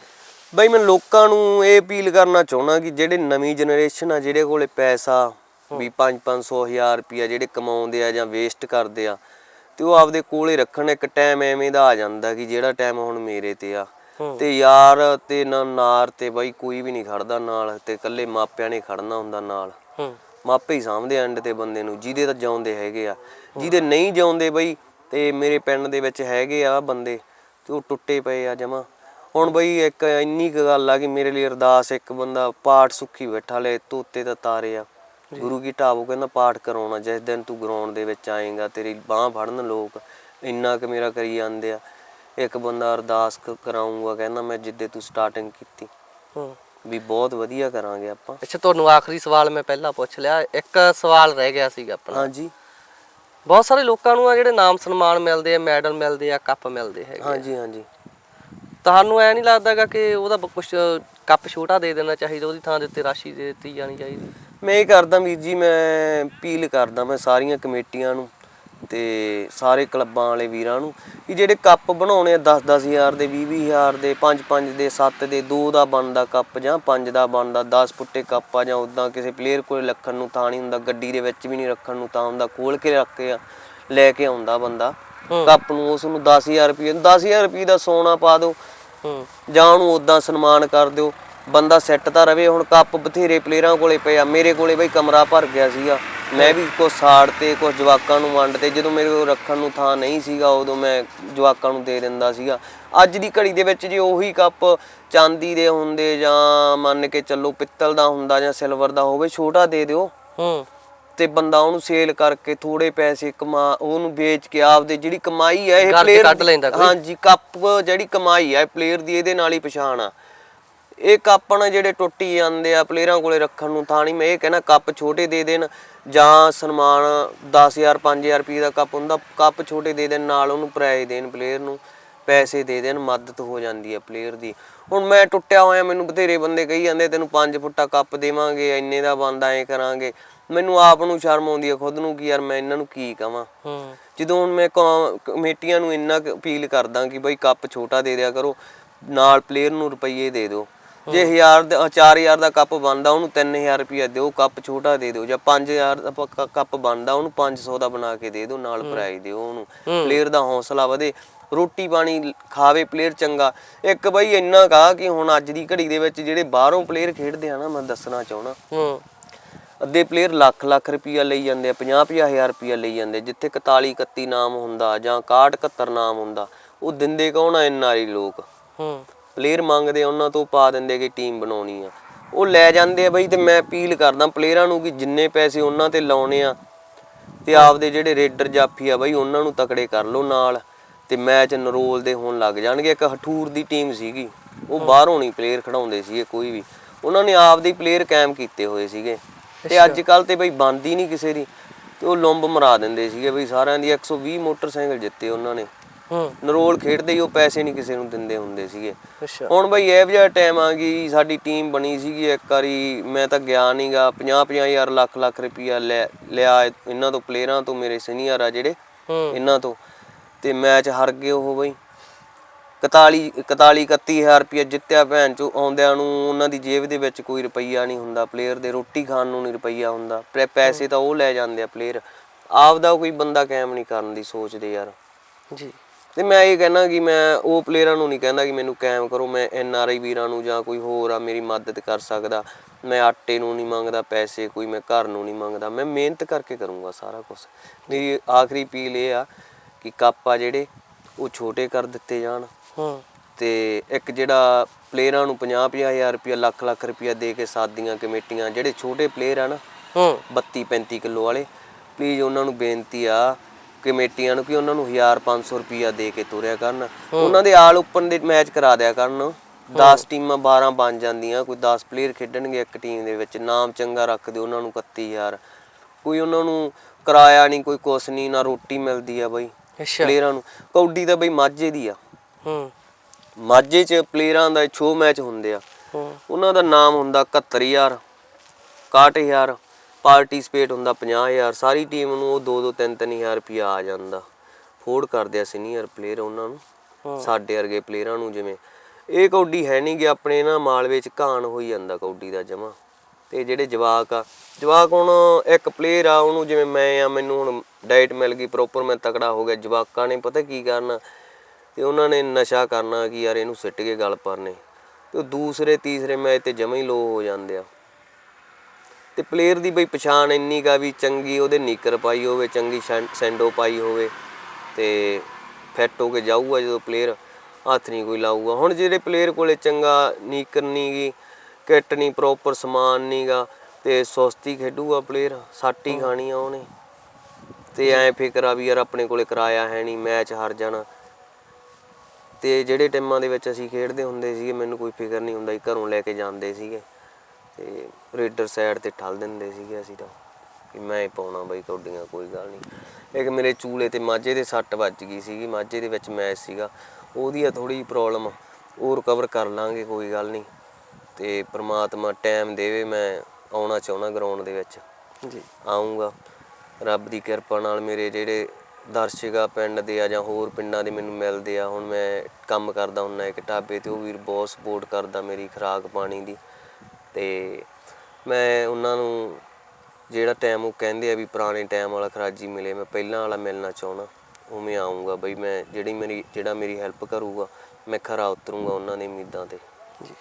ਬਈ ਮੈਂ ਲੋਕਾਂ ਨੂੰ ਇਹ ਅਪੀਲ ਕਰਨਾ ਚਾਹੁੰਦਾ ਕਿ ਜਿਹੜੇ ਨਵੀਂ ਜਨਰੇਸ਼ਨ ਆ ਜਿਹੜੇ ਕੋਲੇ ਪੈਸਾ ਵੀ 5-500 ਹਜ਼ਾਰ ਰੁਪਿਆ ਜਿਹੜੇ ਕਮਾਉਂਦੇ ਆ ਜਾਂ ਵੇਸਟ ਕਰਦੇ ਆ ਤੇ ਉਹ ਆਪਦੇ ਕੋਲੇ ਰੱਖਣ ਇੱਕ ਟਾਈਮ ਐਵੇਂ ਦਾ ਆ ਜਾਂਦਾ ਕਿ ਜਿਹੜਾ ਟਾਈਮ ਹੁਣ ਮੇਰੇ ਤੇ ਆ। ਹੂੰ। ਤੇ ਯਾਰ ਤੇ ਨਾ ਨਾਰ ਤੇ ਬਈ ਕੋਈ ਵੀ ਨਹੀਂ ਖੜਦਾ ਨਾਲ ਤੇ ਇਕੱਲੇ ਮਾਪਿਆਂ ਨੇ ਖੜਨਾ ਹੁੰਦਾ ਨਾਲ। ਮਾਪੇ ਹੀ ਆ ਐਂਡ ਤੇ ਬੰਦੇ ਨੂੰ ਜਿਹਦੇ ਤਾਂ ਜਿਉਂਦੇ ਹੈਗੇ ਆ। ਜਿਹਦੇ ਨਹੀਂ ਜਿਉਂਦੇ ਬਈ ਤੇ ਮੇਰੇ ਪਿੰਡ ਦੇ ਵਿੱਚ ਹੈਗੇ ਆ ਬੰਦੇ ਤੇ ਉਹ ਟੁੱਟੇ ਪਏ ਆ ਜਮਾ। ਹੁਣ ਬਈ ਇੱਕ ਇੰਨੀ ਕੁ ਗੱਲ ਆ ਕਿ ਮੇਰੇ ਲਈ ਅਰਦਾਸ ਇੱਕ ਬੰਦਾ ਪਾਠ ਸੁੱਖੀ ਬੈਠਾ ਲੈ ਤੋਤੇ ਦਾ ਤਾਰੇ ਆ। ਗੁਰੂ ਕੀ ਢਾਬੋ ਕਹਿੰਦਾ ਪਾਠ ਕਰਾਉਣਾ ਜਿਸ ਦਿਨ ਤੂੰ ਗਰਾਊਂਡ ਦੇ ਵਿੱਚ ਆਏਗਾ ਤੇਰੀ ਬਾਹ ਫੜਨ ਲੋਕ ਇੰਨਾ ਕੁ ਮੇਰਾ ਕਰੀ ਜਾਂਦੇ ਆ। ਇੱਕ ਬੰਦਾ ਅਰਦਾਸ ਕ- ਕਰਾਊਂਗਾ ਕਹਿੰਦਾ ਮੈਂ ਜਿੱਦੇ ਤੂੰ ਸਟਾਰਟਿੰਗ ਕੀਤੀ। ਹੂੰ। ਵੀ ਬਹੁਤ ਵਧੀਆ ਕਰਾਂਗੇ ਆਪਾਂ। ਅੱਛਾ ਤੁਹਾਨੂੰ ਆਖਰੀ ਸਵਾਲ ਮੈਂ ਪਹਿਲਾਂ ਪੁੱਛ ਲਿਆ। ਇੱਕ ਸਵਾਲ ਰਹਿ ਗਿਆ ਸੀਗਾ ਆਪਣਾ। ਹਾਂਜੀ। ਬਹੁਤ ਸਾਰੇ ਲੋਕਾਂ ਨੂੰ ਆ ਜਿਹੜੇ ਨਾਮ ਸਨਮਾਨ ਮਿਲਦੇ ਆ ਮੈਡਲ ਮਿਲਦੇ ਆ ਕੱਪ ਮਿਲਦੇ ਹੈਗੇ। ਹਾਂਜੀ ਹਾਂਜੀ। ਤੁਹਾਨੂੰ ਐ ਨਹੀਂ ਲੱਗਦਾਗਾ ਕਿ ਉਹਦਾ ਕੁਝ ਕੱਪ ਛੋਟਾ ਦੇ ਦੇਣਾ ਚਾਹੀਦਾ ਉਹਦੀ ਥਾਂ ਦੇ ਉੱਤੇ ਰਾਸ਼ੀ ਦੇ ਦਿੱਤੀ ਜਾਣੀ ਚਾਹੀਦੀ? ਮੈਂ ਇਹ ਕਰਦਾ ਵੀਰ ਜੀ ਮੈਂ ਅਪੀਲ ਕਰਦਾ ਮੈਂ ਸਾਰੀਆਂ ਕਮੇਟੀਆਂ ਨੂੰ ਤੇ ਸਾਰੇ ਕਲੱਬਾਂ ਵਾਲੇ ਵੀਰਾਂ ਨੂੰ ਕਿ ਜਿਹੜੇ ਕੱਪ ਬਣਾਉਣੇ ਆ 10-10 ਹਜ਼ਾਰ ਦੇ 20-20 ਹਜ਼ਾਰ ਦੇ 5-5 ਦੇ 7 ਦੇ 2 ਦਾ ਬਣਦਾ ਕੱਪ ਜਾਂ 5 ਦਾ ਬਣਦਾ 10 ਫੁੱਟੇ ਕੱਪ ਆ ਜਾਂ ਉਦਾਂ ਕਿਸੇ ਪਲੇਅਰ ਕੋਲ ਰੱਖਣ ਨੂੰ ਤਾਂ ਨਹੀਂ ਹੁੰਦਾ ਗੱਡੀ ਦੇ ਵਿੱਚ ਵੀ ਨਹੀਂ ਰੱਖਣ ਨੂੰ ਤਾਂ ਹੁੰਦਾ ਖੋਲ ਕੇ ਰੱਖ ਕੇ ਆ ਲੈ ਕੇ ਆਉਂਦਾ ਬੰਦਾ। ਕੱਪ ਨੂੰ ਉਸ ਨੂੰ 10000 ਰੁਪਏ 10000 ਰੁਪਏ ਦਾ ਸੋਨਾ ਪਾ ਦਿਓ। ਜਾਂ ਉਹਨੂੰ ਉਦਾਂ ਸਨਮਾਨ ਕਰ ਦਿਓ। ਬੰਦਾ ਸੈੱਟ ਤਾਂ ਰਵੇ ਹੁਣ ਕੱਪ ਬਥੇਰੇ ਪਲੇਅਰਾਂ ਕੋਲੇ ਪਏ ਆ ਮੇਰੇ ਕੋਲੇ ਬਈ ਕਮਰਾ ਭਰ ਗਿਆ ਸੀਗਾ। ਮੈਂ ਵੀ ਕੁਛ ਸਾੜ ਤੇ ਕੁਝ ਜਵਾਕਾਂ ਨੂੰ ਵੰਡ ਤੇ ਜਦੋਂ ਮੇਰੇ ਕੋਲ ਰੱਖਣ ਨੂੰ ਥਾਂ ਨਹੀਂ ਸੀਗਾ ਉਦੋਂ ਮੈਂ ਜਵਾਕਾਂ ਨੂੰ ਦੇ ਦਿੰਦਾ ਸੀਗਾ। ਅੱਜ ਦੀ ਘੜੀ ਦੇ ਵਿੱਚ ਜੇ ਉਹੀ ਕੱਪ ਚਾਂਦੀ ਦੇ ਹੁੰਦੇ ਜਾਂ ਮੰਨ ਕੇ ਚੱਲੋ ਪਿੱਤਲ ਦਾ ਹੁੰਦਾ ਜਾਂ ਸਿਲਵਰ ਦਾ ਹੋਵੇ ਛੋਟਾ ਦੇ ਦਿਓ। ਹੂੰ। ਤੇ ਬੰਦਾ ਉਹਨੂੰ ਸੇਲ ਕਰਕੇ ਥੋੜੇ ਪੈਸੇ ਕਮਾ ਉਹਨੂੰ ਵੇਚ ਕੇ ਆਪਦੇ ਜਿਹੜੀ ਕਮਾਈ ਹੈ ਇਹ player ਕੱਢ ਲੈਂਦਾ। ਹਾਂਜੀ ਕੱਪ ਜਿਹੜੀ ਕਮਾਈ ਹੈ ਪਲੇਅਰ ਦੀ ਇਹਦੇ ਨਾਲ ਹੀ ਪਛਾਣ ਆ। ਇਹ ਕੱਪ ਨਾ ਜਿਹੜੇ ਟੁੱਟੀ ਜਾਂਦੇ ਆ ਪਲੇਅਰਾਂ ਕੋਲੇ ਰੱਖਣ ਨੂੰ ਥਾਂ ਨਹੀਂ ਮੈਂ ਇਹ ਕਹਿੰਦਾ ਕੱਪ ਛੋਟੇ ਦੇ ਦੇਣ ਜਾਂ ਸਨਮਾਨ 10000 5000 ਰੁਪਏ ਦਾ ਕੱਪ ਹੁੰਦਾ ਕੱਪ ਛੋਟੇ ਦੇ ਦੇਣ ਨਾਲ ਉਹਨੂੰ ਪ੍ਰਾਈਜ਼ ਦੇਣ ਪਲੇਅਰ ਨੂੰ ਪੈਸੇ ਦੇ ਦੇਣ ਮਦਦ ਹੋ ਜਾਂਦੀ ਹੈ ਪਲੇਅਰ ਦੀ। ਹੁਣ ਮੈਂ ਟੁੱਟਿਆ ਹੋਇਆ ਮੈਨੂੰ ਬਥੇਰੇ ਬੰਦੇ ਕਹੀ ਜਾਂਦੇ ਤੈਨੂੰ 5 ਫੁੱਟਾ ਕੱਪ ਦੇਵਾਂਗੇ ਇੰਨੇ ਦਾ ਬੰਦਾ ਐ ਕਰਾਂਗੇ। ਮੈਨੂੰ ਆਪ ਨੂੰ ਸ਼ਰਮ ਆਉਂਦੀ ਹੈ ਖੁਦ ਨੂੰ ਕਿ ਯਾਰ ਮੈਂ ਇਹਨਾਂ ਨੂੰ ਕੀ ਕਵਾਂ। ਹੂੰ। ਜਦੋਂ ਹੁਣ ਮੈਂ ਕਮੇਟੀਆਂ ਨੂੰ ਇੰਨਾ ਅਪੀਲ ਕਰਦਾ ਕਿ ਬਈ ਕੱਪ ਛੋਟਾ ਦੇ ਦਿਆ ਕਰੋ ਨਾਲ ਪਲੇਅਰ ਨੂੰ ਰੁਪਈਏ ਦੇ ਦਿਓ। ਜੇ 1000 ਦਾ 4000 ਦਾ ਕੱਪ ਬਣਦਾ ਉਹਨੂੰ 3000 ਰੁਪਈਆ ਦਿਓ ਕੱਪ ਛੋਟਾ ਦੇ ਦਿਓ ਜਾਂ 5000 ਦਾ ਕੱਪ ਬਣਦਾ ਉਹਨੂੰ 500 ਦਾ ਬਣਾ ਕੇ ਦੇ ਦਿਓ ਨਾਲ ਪ੍ਰਾਈਜ਼ ਦਿਓ ਉਹਨੂੰ। ਪਲੇਅਰ ਦਾ ਹੌਸਲਾ ਵਧੇ ਰੋਟੀ ਪਾਣੀ ਖਾਵੇ ਪਲੇਅਰ ਚੰਗਾ। ਇੱਕ ਬਈ ਇੰਨਾ ਕਾ ਕਿ ਹੁਣ ਅੱਜ ਦੀ ਘੜੀ ਦੇ ਵਿੱਚ ਜਿਹੜੇ ਬਾਹਰੋਂ ਪਲੇਅਰ ਖੇਡਦੇ ਆ ਨਾ ਮੈਂ ਦੱਸਣਾ ਚਾਹਣਾ ਹੂੰ। ਅੱਧੇ ਪਲੇਅਰ ਲੱਖ ਲੱਖ ਰੁਪਈਆ ਲਈ ਜਾਂਦੇ ਆ 50 ਹਜ਼ਾਰ ਰੁਪਈਆ ਲਈ ਜਾਂਦੇ। ਜਿੱਥੇ 41 31 ਨਾਮ ਹੁੰਦਾ ਜਾਂ 61 71 ਨਾਮ ਹੁੰਦਾ ਉਹ ਦਿੰਦੇ ਕੌਣ ਆ ਐਨਆਰਈ ਲੋਕ? ਹੂੰ। ਪਲੇਅਰ ਮੰਗਦੇ ਆ, ਉਹਨਾਂ ਤੋਂ ਪਾ ਦਿੰਦੇ ਕਿ ਟੀਮ ਬਣਾਉਣੀ ਆ। ਉਹ ਲੈ ਜਾਂਦੇ ਆ ਬਈ ਤੇ ਮੈਂ ਅਪੀਲ ਕਰਦਾ ਪਲੇਅਰਾਂ ਨੂੰ ਕਿ ਜਿੰਨੇ ਪੈਸੇ ਉਹਨਾਂ ਤੇ ਲਾਉਣੇ ਆ ਤੇ ਆਪਦੇ ਜਿਹੜੇ ਰੇਡਰ ਜਾਫੀ ਆ ਬਈ ਉਹਨਾਂ ਨੂੰ ਤਕੜੇ ਕਰ ਲਓ ਨਾਲ ਤੇ ਮੈਚ ਨਰੋਲ ਦੇ ਹੋਣ ਲੱਗ ਜਾਣਗੇ। ਇੱਕ ਹਠੂਰ ਦੀ ਟੀਮ ਸੀਗੀ ਉਹ ਬਾਹਰੋਂ ਨਹੀਂ ਪਲੇਅਰ ਖੜਾਉਂਦੇ ਸੀਗੇ ਕੋਈ ਵੀ। ਉਹਨਾਂ ਨੇ ਆਪਦੇ ਪਲੇਅਰ ਕਾਇਮ ਕੀਤੇ ਹੋਏ ਸੀਗੇ। ਤੇ ਅੱਜ ਕੱਲ ਤੇ ਬਈ ਬੰਦੀ ਨਹੀਂ ਕਿਸੇ ਦੀ। ਤੇ ਉਹ ਲੰਬ ਮਰਾ ਦਿੰਦੇ ਸੀਗੇ ਬਈ ਸਾਰਿਆਂ ਦੀ। 120 ਮੋਟਰਸਾਈਕਲ ਜਿੱਤੇ ਉਹਨਾਂ ਨੇ। ਨਰੋਲ ਖੇਡਦੇ ਹੀ ਉਹ ਪੈਸੇ ਨਹੀਂ ਕਿਸੇ ਨੂੰ ਦਿੰਦੇ ਹੁੰਦੇ ਸੀਗੇ। ਅੱਛਾ। ਹੁਣ ਬਈ ਇਹ ਜਿਹਾ ਟਾਈਮ ਆ ਗਈ ਸਾਡੀ ਟੀਮ ਬਣੀ ਸੀਗੀ ਇੱਕ ਵਾਰੀ ਮੈਂ ਤਾਂ ਗਿਆ ਨਹੀਂਗਾ 50 50 ਹਜ਼ਾਰ ਲੱਖ ਲੱਖ ਰੁਪਈਆ ਲੈ ਲਿਆ ਇਹਨਾਂ ਤੋਂ ਪਲੇਅਰਾਂ ਤੋਂ ਮੇਰੇ ਸੀਨੀਅਰ ਆ ਜਿਹੜੇ ਇਹਨਾਂ ਤੋਂ। ਤੇ ਮੈਚ ਹਾਰ ਗਏ ਉਹ ਬਈ। 41 41 31000 ਰੁਪਇਆ ਜਿੱਤਿਆ ਭੈਣ ਚੋ ਆਉਂਦਿਆਂ ਨੂੰ ਉਹਨਾਂ ਦੀ ਜੇਬ ਦੇ ਵਿੱਚ ਕੋਈ ਰੁਪਈਆ ਨਹੀਂ ਹੁੰਦਾ ਪਲੇਅਰ ਦੇ ਰੋਟੀ ਖਾਣ ਨੂੰ ਨਹੀਂ ਰੁਪਈਆ ਹੁੰਦਾ। ਪੈਸੇ ਤਾਂ ਉਹ ਲੈ ਜਾਂਦੇ ਆ ਪਲੇਅਰ ਆਪਦਾ ਕੋਈ ਬੰਦਾ ਕਾਇਮ ਨਹੀਂ ਕਰਨ ਦੀ ਸੋਚਦੇ ਯਾਰ। ਜੀ। ਤੇ ਮੈਂ ਇਹ ਕਹਿਣਾ ਕਿ ਮੈਂ ਉਹ ਪਲੇਅਰਾਂ ਨੂੰ ਨਹੀਂ ਕਹਿੰਦਾ ਕਿ ਮੈਨੂੰ ਕਾਇਮ ਕਰੋ ਮੈਂ ਐਨ ਆਰ ਆਈ ਵੀਰਾਂ ਨੂੰ ਜਾਂ ਕੋਈ ਹੋਰ ਆ ਮੇਰੀ ਮਦਦ ਕਰ ਸਕਦਾ। ਮੈਂ ਆਟੇ ਨੂੰ ਨਹੀਂ ਮੰਗਦਾ ਪੈਸੇ ਕੋਈ ਮੈਂ ਘਰ ਨੂੰ ਨਹੀਂ ਮੰਗਦਾ। ਮੈਂ ਮਿਹਨਤ ਕਰਕੇ ਕਰੂੰਗਾ ਸਾਰਾ ਕੁਝ ਮੇਰੀ ਆਖਰੀ ਅਪੀਲ ਇਹ ਆ ਕਿ ਕੱਪ ਆ ਜਿਹੜੇ ਉਹ ਛੋਟੇ ਕਰ ਦਿੱਤੇ ਜਾਣ। ਹੂੰ। ਤੇ ਇੱਕ ਜਿਹੜਾ ਪਲੇਅਰਾਂ ਨੂੰ 50 ਹਜ਼ਾਰ ਰੁਪਇਆ ਲੱਖ ਲੱਖ ਰੁਪਇਆ ਦੇ ਕੇ ਸਾਦੀਆਂ ਕਮੇਟੀਆਂ ਜਿਹੜੇ ਛੋਟੇ ਪਲੇਅਰ ਆ ਨਾ ਹੂੰ। 32 35 ਕਿਲੋ ਵਾਲੇ ਪਲੀਜ਼ ਉਹਨਾਂ ਨੂੰ ਬੇਨਤੀ ਆ ਕਮੇਟੀਆਂ ਨੂੰ ਕਿ ਉਹਨਾਂ ਨੂੰ 1500 ਰੁਪਇਆ ਦੇ ਕੇ ਤੁਰਿਆ ਕਰਨ। ਉਹਨਾਂ ਦੇ ਆਲ ਓਪਨ ਦੇ ਮੈਚ ਕਰਾ ਦਿਆ ਕਰਨ। 10 ਟੀਮਾਂ 12 ਬਣ ਜਾਂਦੀਆਂ ਕੋਈ 10 ਪਲੇਅਰ ਖੇਡਣਗੇ ਇੱਕ ਟੀਮ ਦੇ ਵਿੱਚ ਨਾਮ ਚੰਗਾ ਰੱਖ ਦਿਓ ਉਹਨਾਂ ਨੂੰ 31000 ਕੋਈ ਉਹਨਾਂ ਨੂੰ ਕਿਰਾਇਆ ਨਹੀਂ ਕੋਈ ਕੁਛ ਨਹੀਂ ਨਾ ਰੋਟੀ ਮਿਲਦੀ ਆ ਬਈ ਅੱਛਾ। ਪਲੇਅਰਾਂ ਨੂੰ। ਕੌਡੀ ਤਾਂ ਬਈ ਮਾਝੇ ਦੀ ਆ। ਹੂੰ। ਮਾਝੇ 'ਚ ਪਲੇਅਰਾਂ ਦਾ ਛੋ ਮੈਚ ਹੁੰਦੇ ਆ। ਉਹਨਾਂ ਦਾ ਨਾਮ ਹੁੰਦਾ 71000 61000 ਪਾਰਟਿਸਿਪੇਟ ਹੁੰਦਾ 50000 ਸਾਰੀ ਟੀਮ ਨੂੰ ਉਹ 2-2 3-3000 ਰੁਪਿਆ ਆ ਜਾਂਦਾ। ਫੋਰਡ ਕਰਦੇ ਆ ਸੀਨੀਅਰ ਪਲੇਅਰ ਉਹਨਾਂ ਨੂੰ ਸਾਡੇ ਵਰਗੇ ਪਲੇਅਰਾਂ ਨੂੰ ਜਿਵੇਂ। ਇਹ ਕੌਡੀ ਹੈ ਨਹੀਂ ਕਿ ਆਪਣੇ ਨਾ ਮਾਲਵੇ ਚ ਘਾਣ ਹੋਈ ਜਾਂਦਾ ਕੌਡੀ ਦਾ ਜਮਾ। ਤੇ ਜਿਹੜੇ ਜਵਾਕ ਆ ਜਵਾਕ ਹੁਣ ਇੱਕ ਪਲੇਅਰ ਆ ਉਹਨੂੰ ਜਿਵੇਂ ਮੈਂ ਆ ਮੈਨੂੰ ਹੁਣ ਡਾਈਟ ਮਿਲ ਗਈ ਪ੍ਰੋਪਰ ਮੈਂ ਤਕੜਾ ਹੋ ਗਿਆ ਜਵਾਕਾਂ ਨੇ ਪਤਾ ਕੀ ਕਰਨਾ? ਤੇ ਉਹਨਾਂ ਨੇ ਨਸ਼ਾ ਕਰਨਾ ਕਿ ਯਾਰ ਇਹਨੂੰ ਸਿੱਟ ਕੇ ਗਲ ਪਰਨੇ। ਤੇ ਦੂਸਰੇ ਤੀਸਰੇ ਮੈਚ ਤੇ ਜਮਾ ਹੀ ਲੋ ਹੋ ਜਾਂਦੇ ਆ। ਤੇ ਪਲੇਅਰ ਦੀ ਬਈ ਪਛਾਣ ਇੰਨੀ ਕਾ ਵੀ ਚੰਗੀ ਉਹਦੇ ਨੀਕਰ ਪਾਈ ਹੋਵੇ ਚੰਗੀ ਸੈਂਡੋ ਪਾਈ ਹੋਵੇ ਤੇ ਫਿੱਟ ਹੋ ਕੇ ਜਾਊਗਾ ਜਦੋਂ ਪਲੇਅਰ ਹੱਥ ਨਹੀਂ ਕੋਈ ਲਾਊਗਾ। ਹੁਣ ਜਿਹੜੇ ਪਲੇਅਰ ਕੋਲੇ ਚੰਗਾ ਨੀਕਰ ਨਹੀਂ ਗੀ ਕਿੱਟ ਨਹੀਂ ਪ੍ਰੋਪਰ ਸਮਾਨ ਨਹੀਂਗਾ ਤੇ ਸੁਸਤੀ ਖੇਡੂਗਾ ਪਲੇਅਰ ਸੱਟ ਖਾਣੀ ਆ ਉਹਨੇ। ਤੇ ਐ ਫਿਕਰ ਆ ਵੀ ਯਾਰ ਆਪਣੇ ਕੋਲੇ ਕਿਰਾਇਆ ਹੈ ਨਹੀਂ ਮੈਚ ਹਾਰ ਜਾਣਾ। ਤੇ ਜਿਹੜੇ ਟੀਮਾਂ ਦੇ ਵਿੱਚ ਅਸੀਂ ਖੇਡਦੇ ਹੁੰਦੇ ਸੀਗੇ ਮੈਨੂੰ ਕੋਈ ਫਿਕਰ ਨਹੀਂ ਹੁੰਦਾ ਸੀ ਘਰੋਂ ਲੈ ਕੇ ਜਾਂਦੇ ਸੀਗੇ। ਤੇ ਰੇਡਰ ਸਾਈਡ ਤੇ ਠੱਲ ਦਿੰਦੇ ਸੀਗੇ ਅਸੀਂ ਤਾਂ ਕਿ ਮੈਂ ਹੀ ਪਾਉਣਾ ਬਈ ਕੌਡੀਆਂ ਕੋਈ ਗੱਲ ਨਹੀਂ। ਇੱਕ ਮੇਰੇ ਚੂਲੇ ਤੇ ਮਾਝੇ ਦੇ ਸੱਟ ਵੱਜ ਗਈ ਸੀਗੀ ਮਾਝੇ ਦੇ ਵਿੱਚ ਮੈਚ ਸੀਗਾ। ਉਹਦੀ ਆ ਥੋੜੀ ਪ੍ਰੋਬਲਮ ਉਹ ਰਿਕਵਰ ਕਰ ਲਾਂਗੇ ਕੋਈ ਗੱਲ ਨਹੀਂ। ਤੇ ਪ੍ਰਮਾਤਮਾ ਟਾਈਮ ਦੇਵੇ ਮੈਂ ਆਉਣਾ ਚਾਹੁੰਦਾ ਗਰਾਊਂਡ ਦੇ ਵਿੱਚ। ਜੀ। ਆਉਂਗਾ ਰੱਬ ਦੀ ਕਿਰਪਾ ਨਾਲ ਮੇਰੇ ਜਿਹੜੇ ਦਰਸ਼ਕ ਆ ਪਿੰਡ ਦੇ ਆ ਜਾਂ ਹੋਰ ਪਿੰਡਾਂ ਦੇ ਮੈਨੂੰ ਮਿਲਦੇ ਆ ਹੁਣ ਮੈਂ ਕੰਮ ਕਰਦਾ ਹੁੰਦਾ ਇੱਕ ਢਾਬੇ ਤੇ ਉਹ ਵੀਰ ਬਹੁਤ ਸਪੋਰਟ ਕਰਦਾ ਮੇਰੀ ਖੁਰਾਕ ਪਾਣੀ ਦੀ। ਤੇ ਮੈਂ ਉਹਨਾਂ ਨੂੰ ਜਿਹੜਾ ਟਾਈਮ ਉਹ ਕਹਿੰਦੇ ਆ ਵੀ ਪੁਰਾਣੇ ਟਾਈਮ ਵਾਲਾ ਖਰਾਜੀ ਮਿਲੇ, ਮੈਂ ਪਹਿਲਾਂ ਵਾਲਾ ਮਿਲਣਾ ਚਾਹੁੰਦਾ, ਉਵੇਂ ਆਉਂਗਾ ਬਈ ਮੈਂ ਜਿਹੜੀ ਮੇਰੀ, ਜਿਹੜਾ ਮੇਰੀ ਹੈਲਪ ਕਰੂਗਾ, ਮੈਂ ਖਰਾ ਉਤਰੂੰਗਾ ਉਹਨਾਂ ਦੀ ਉਮੀਦਾਂ ਤੇ। ਜੀ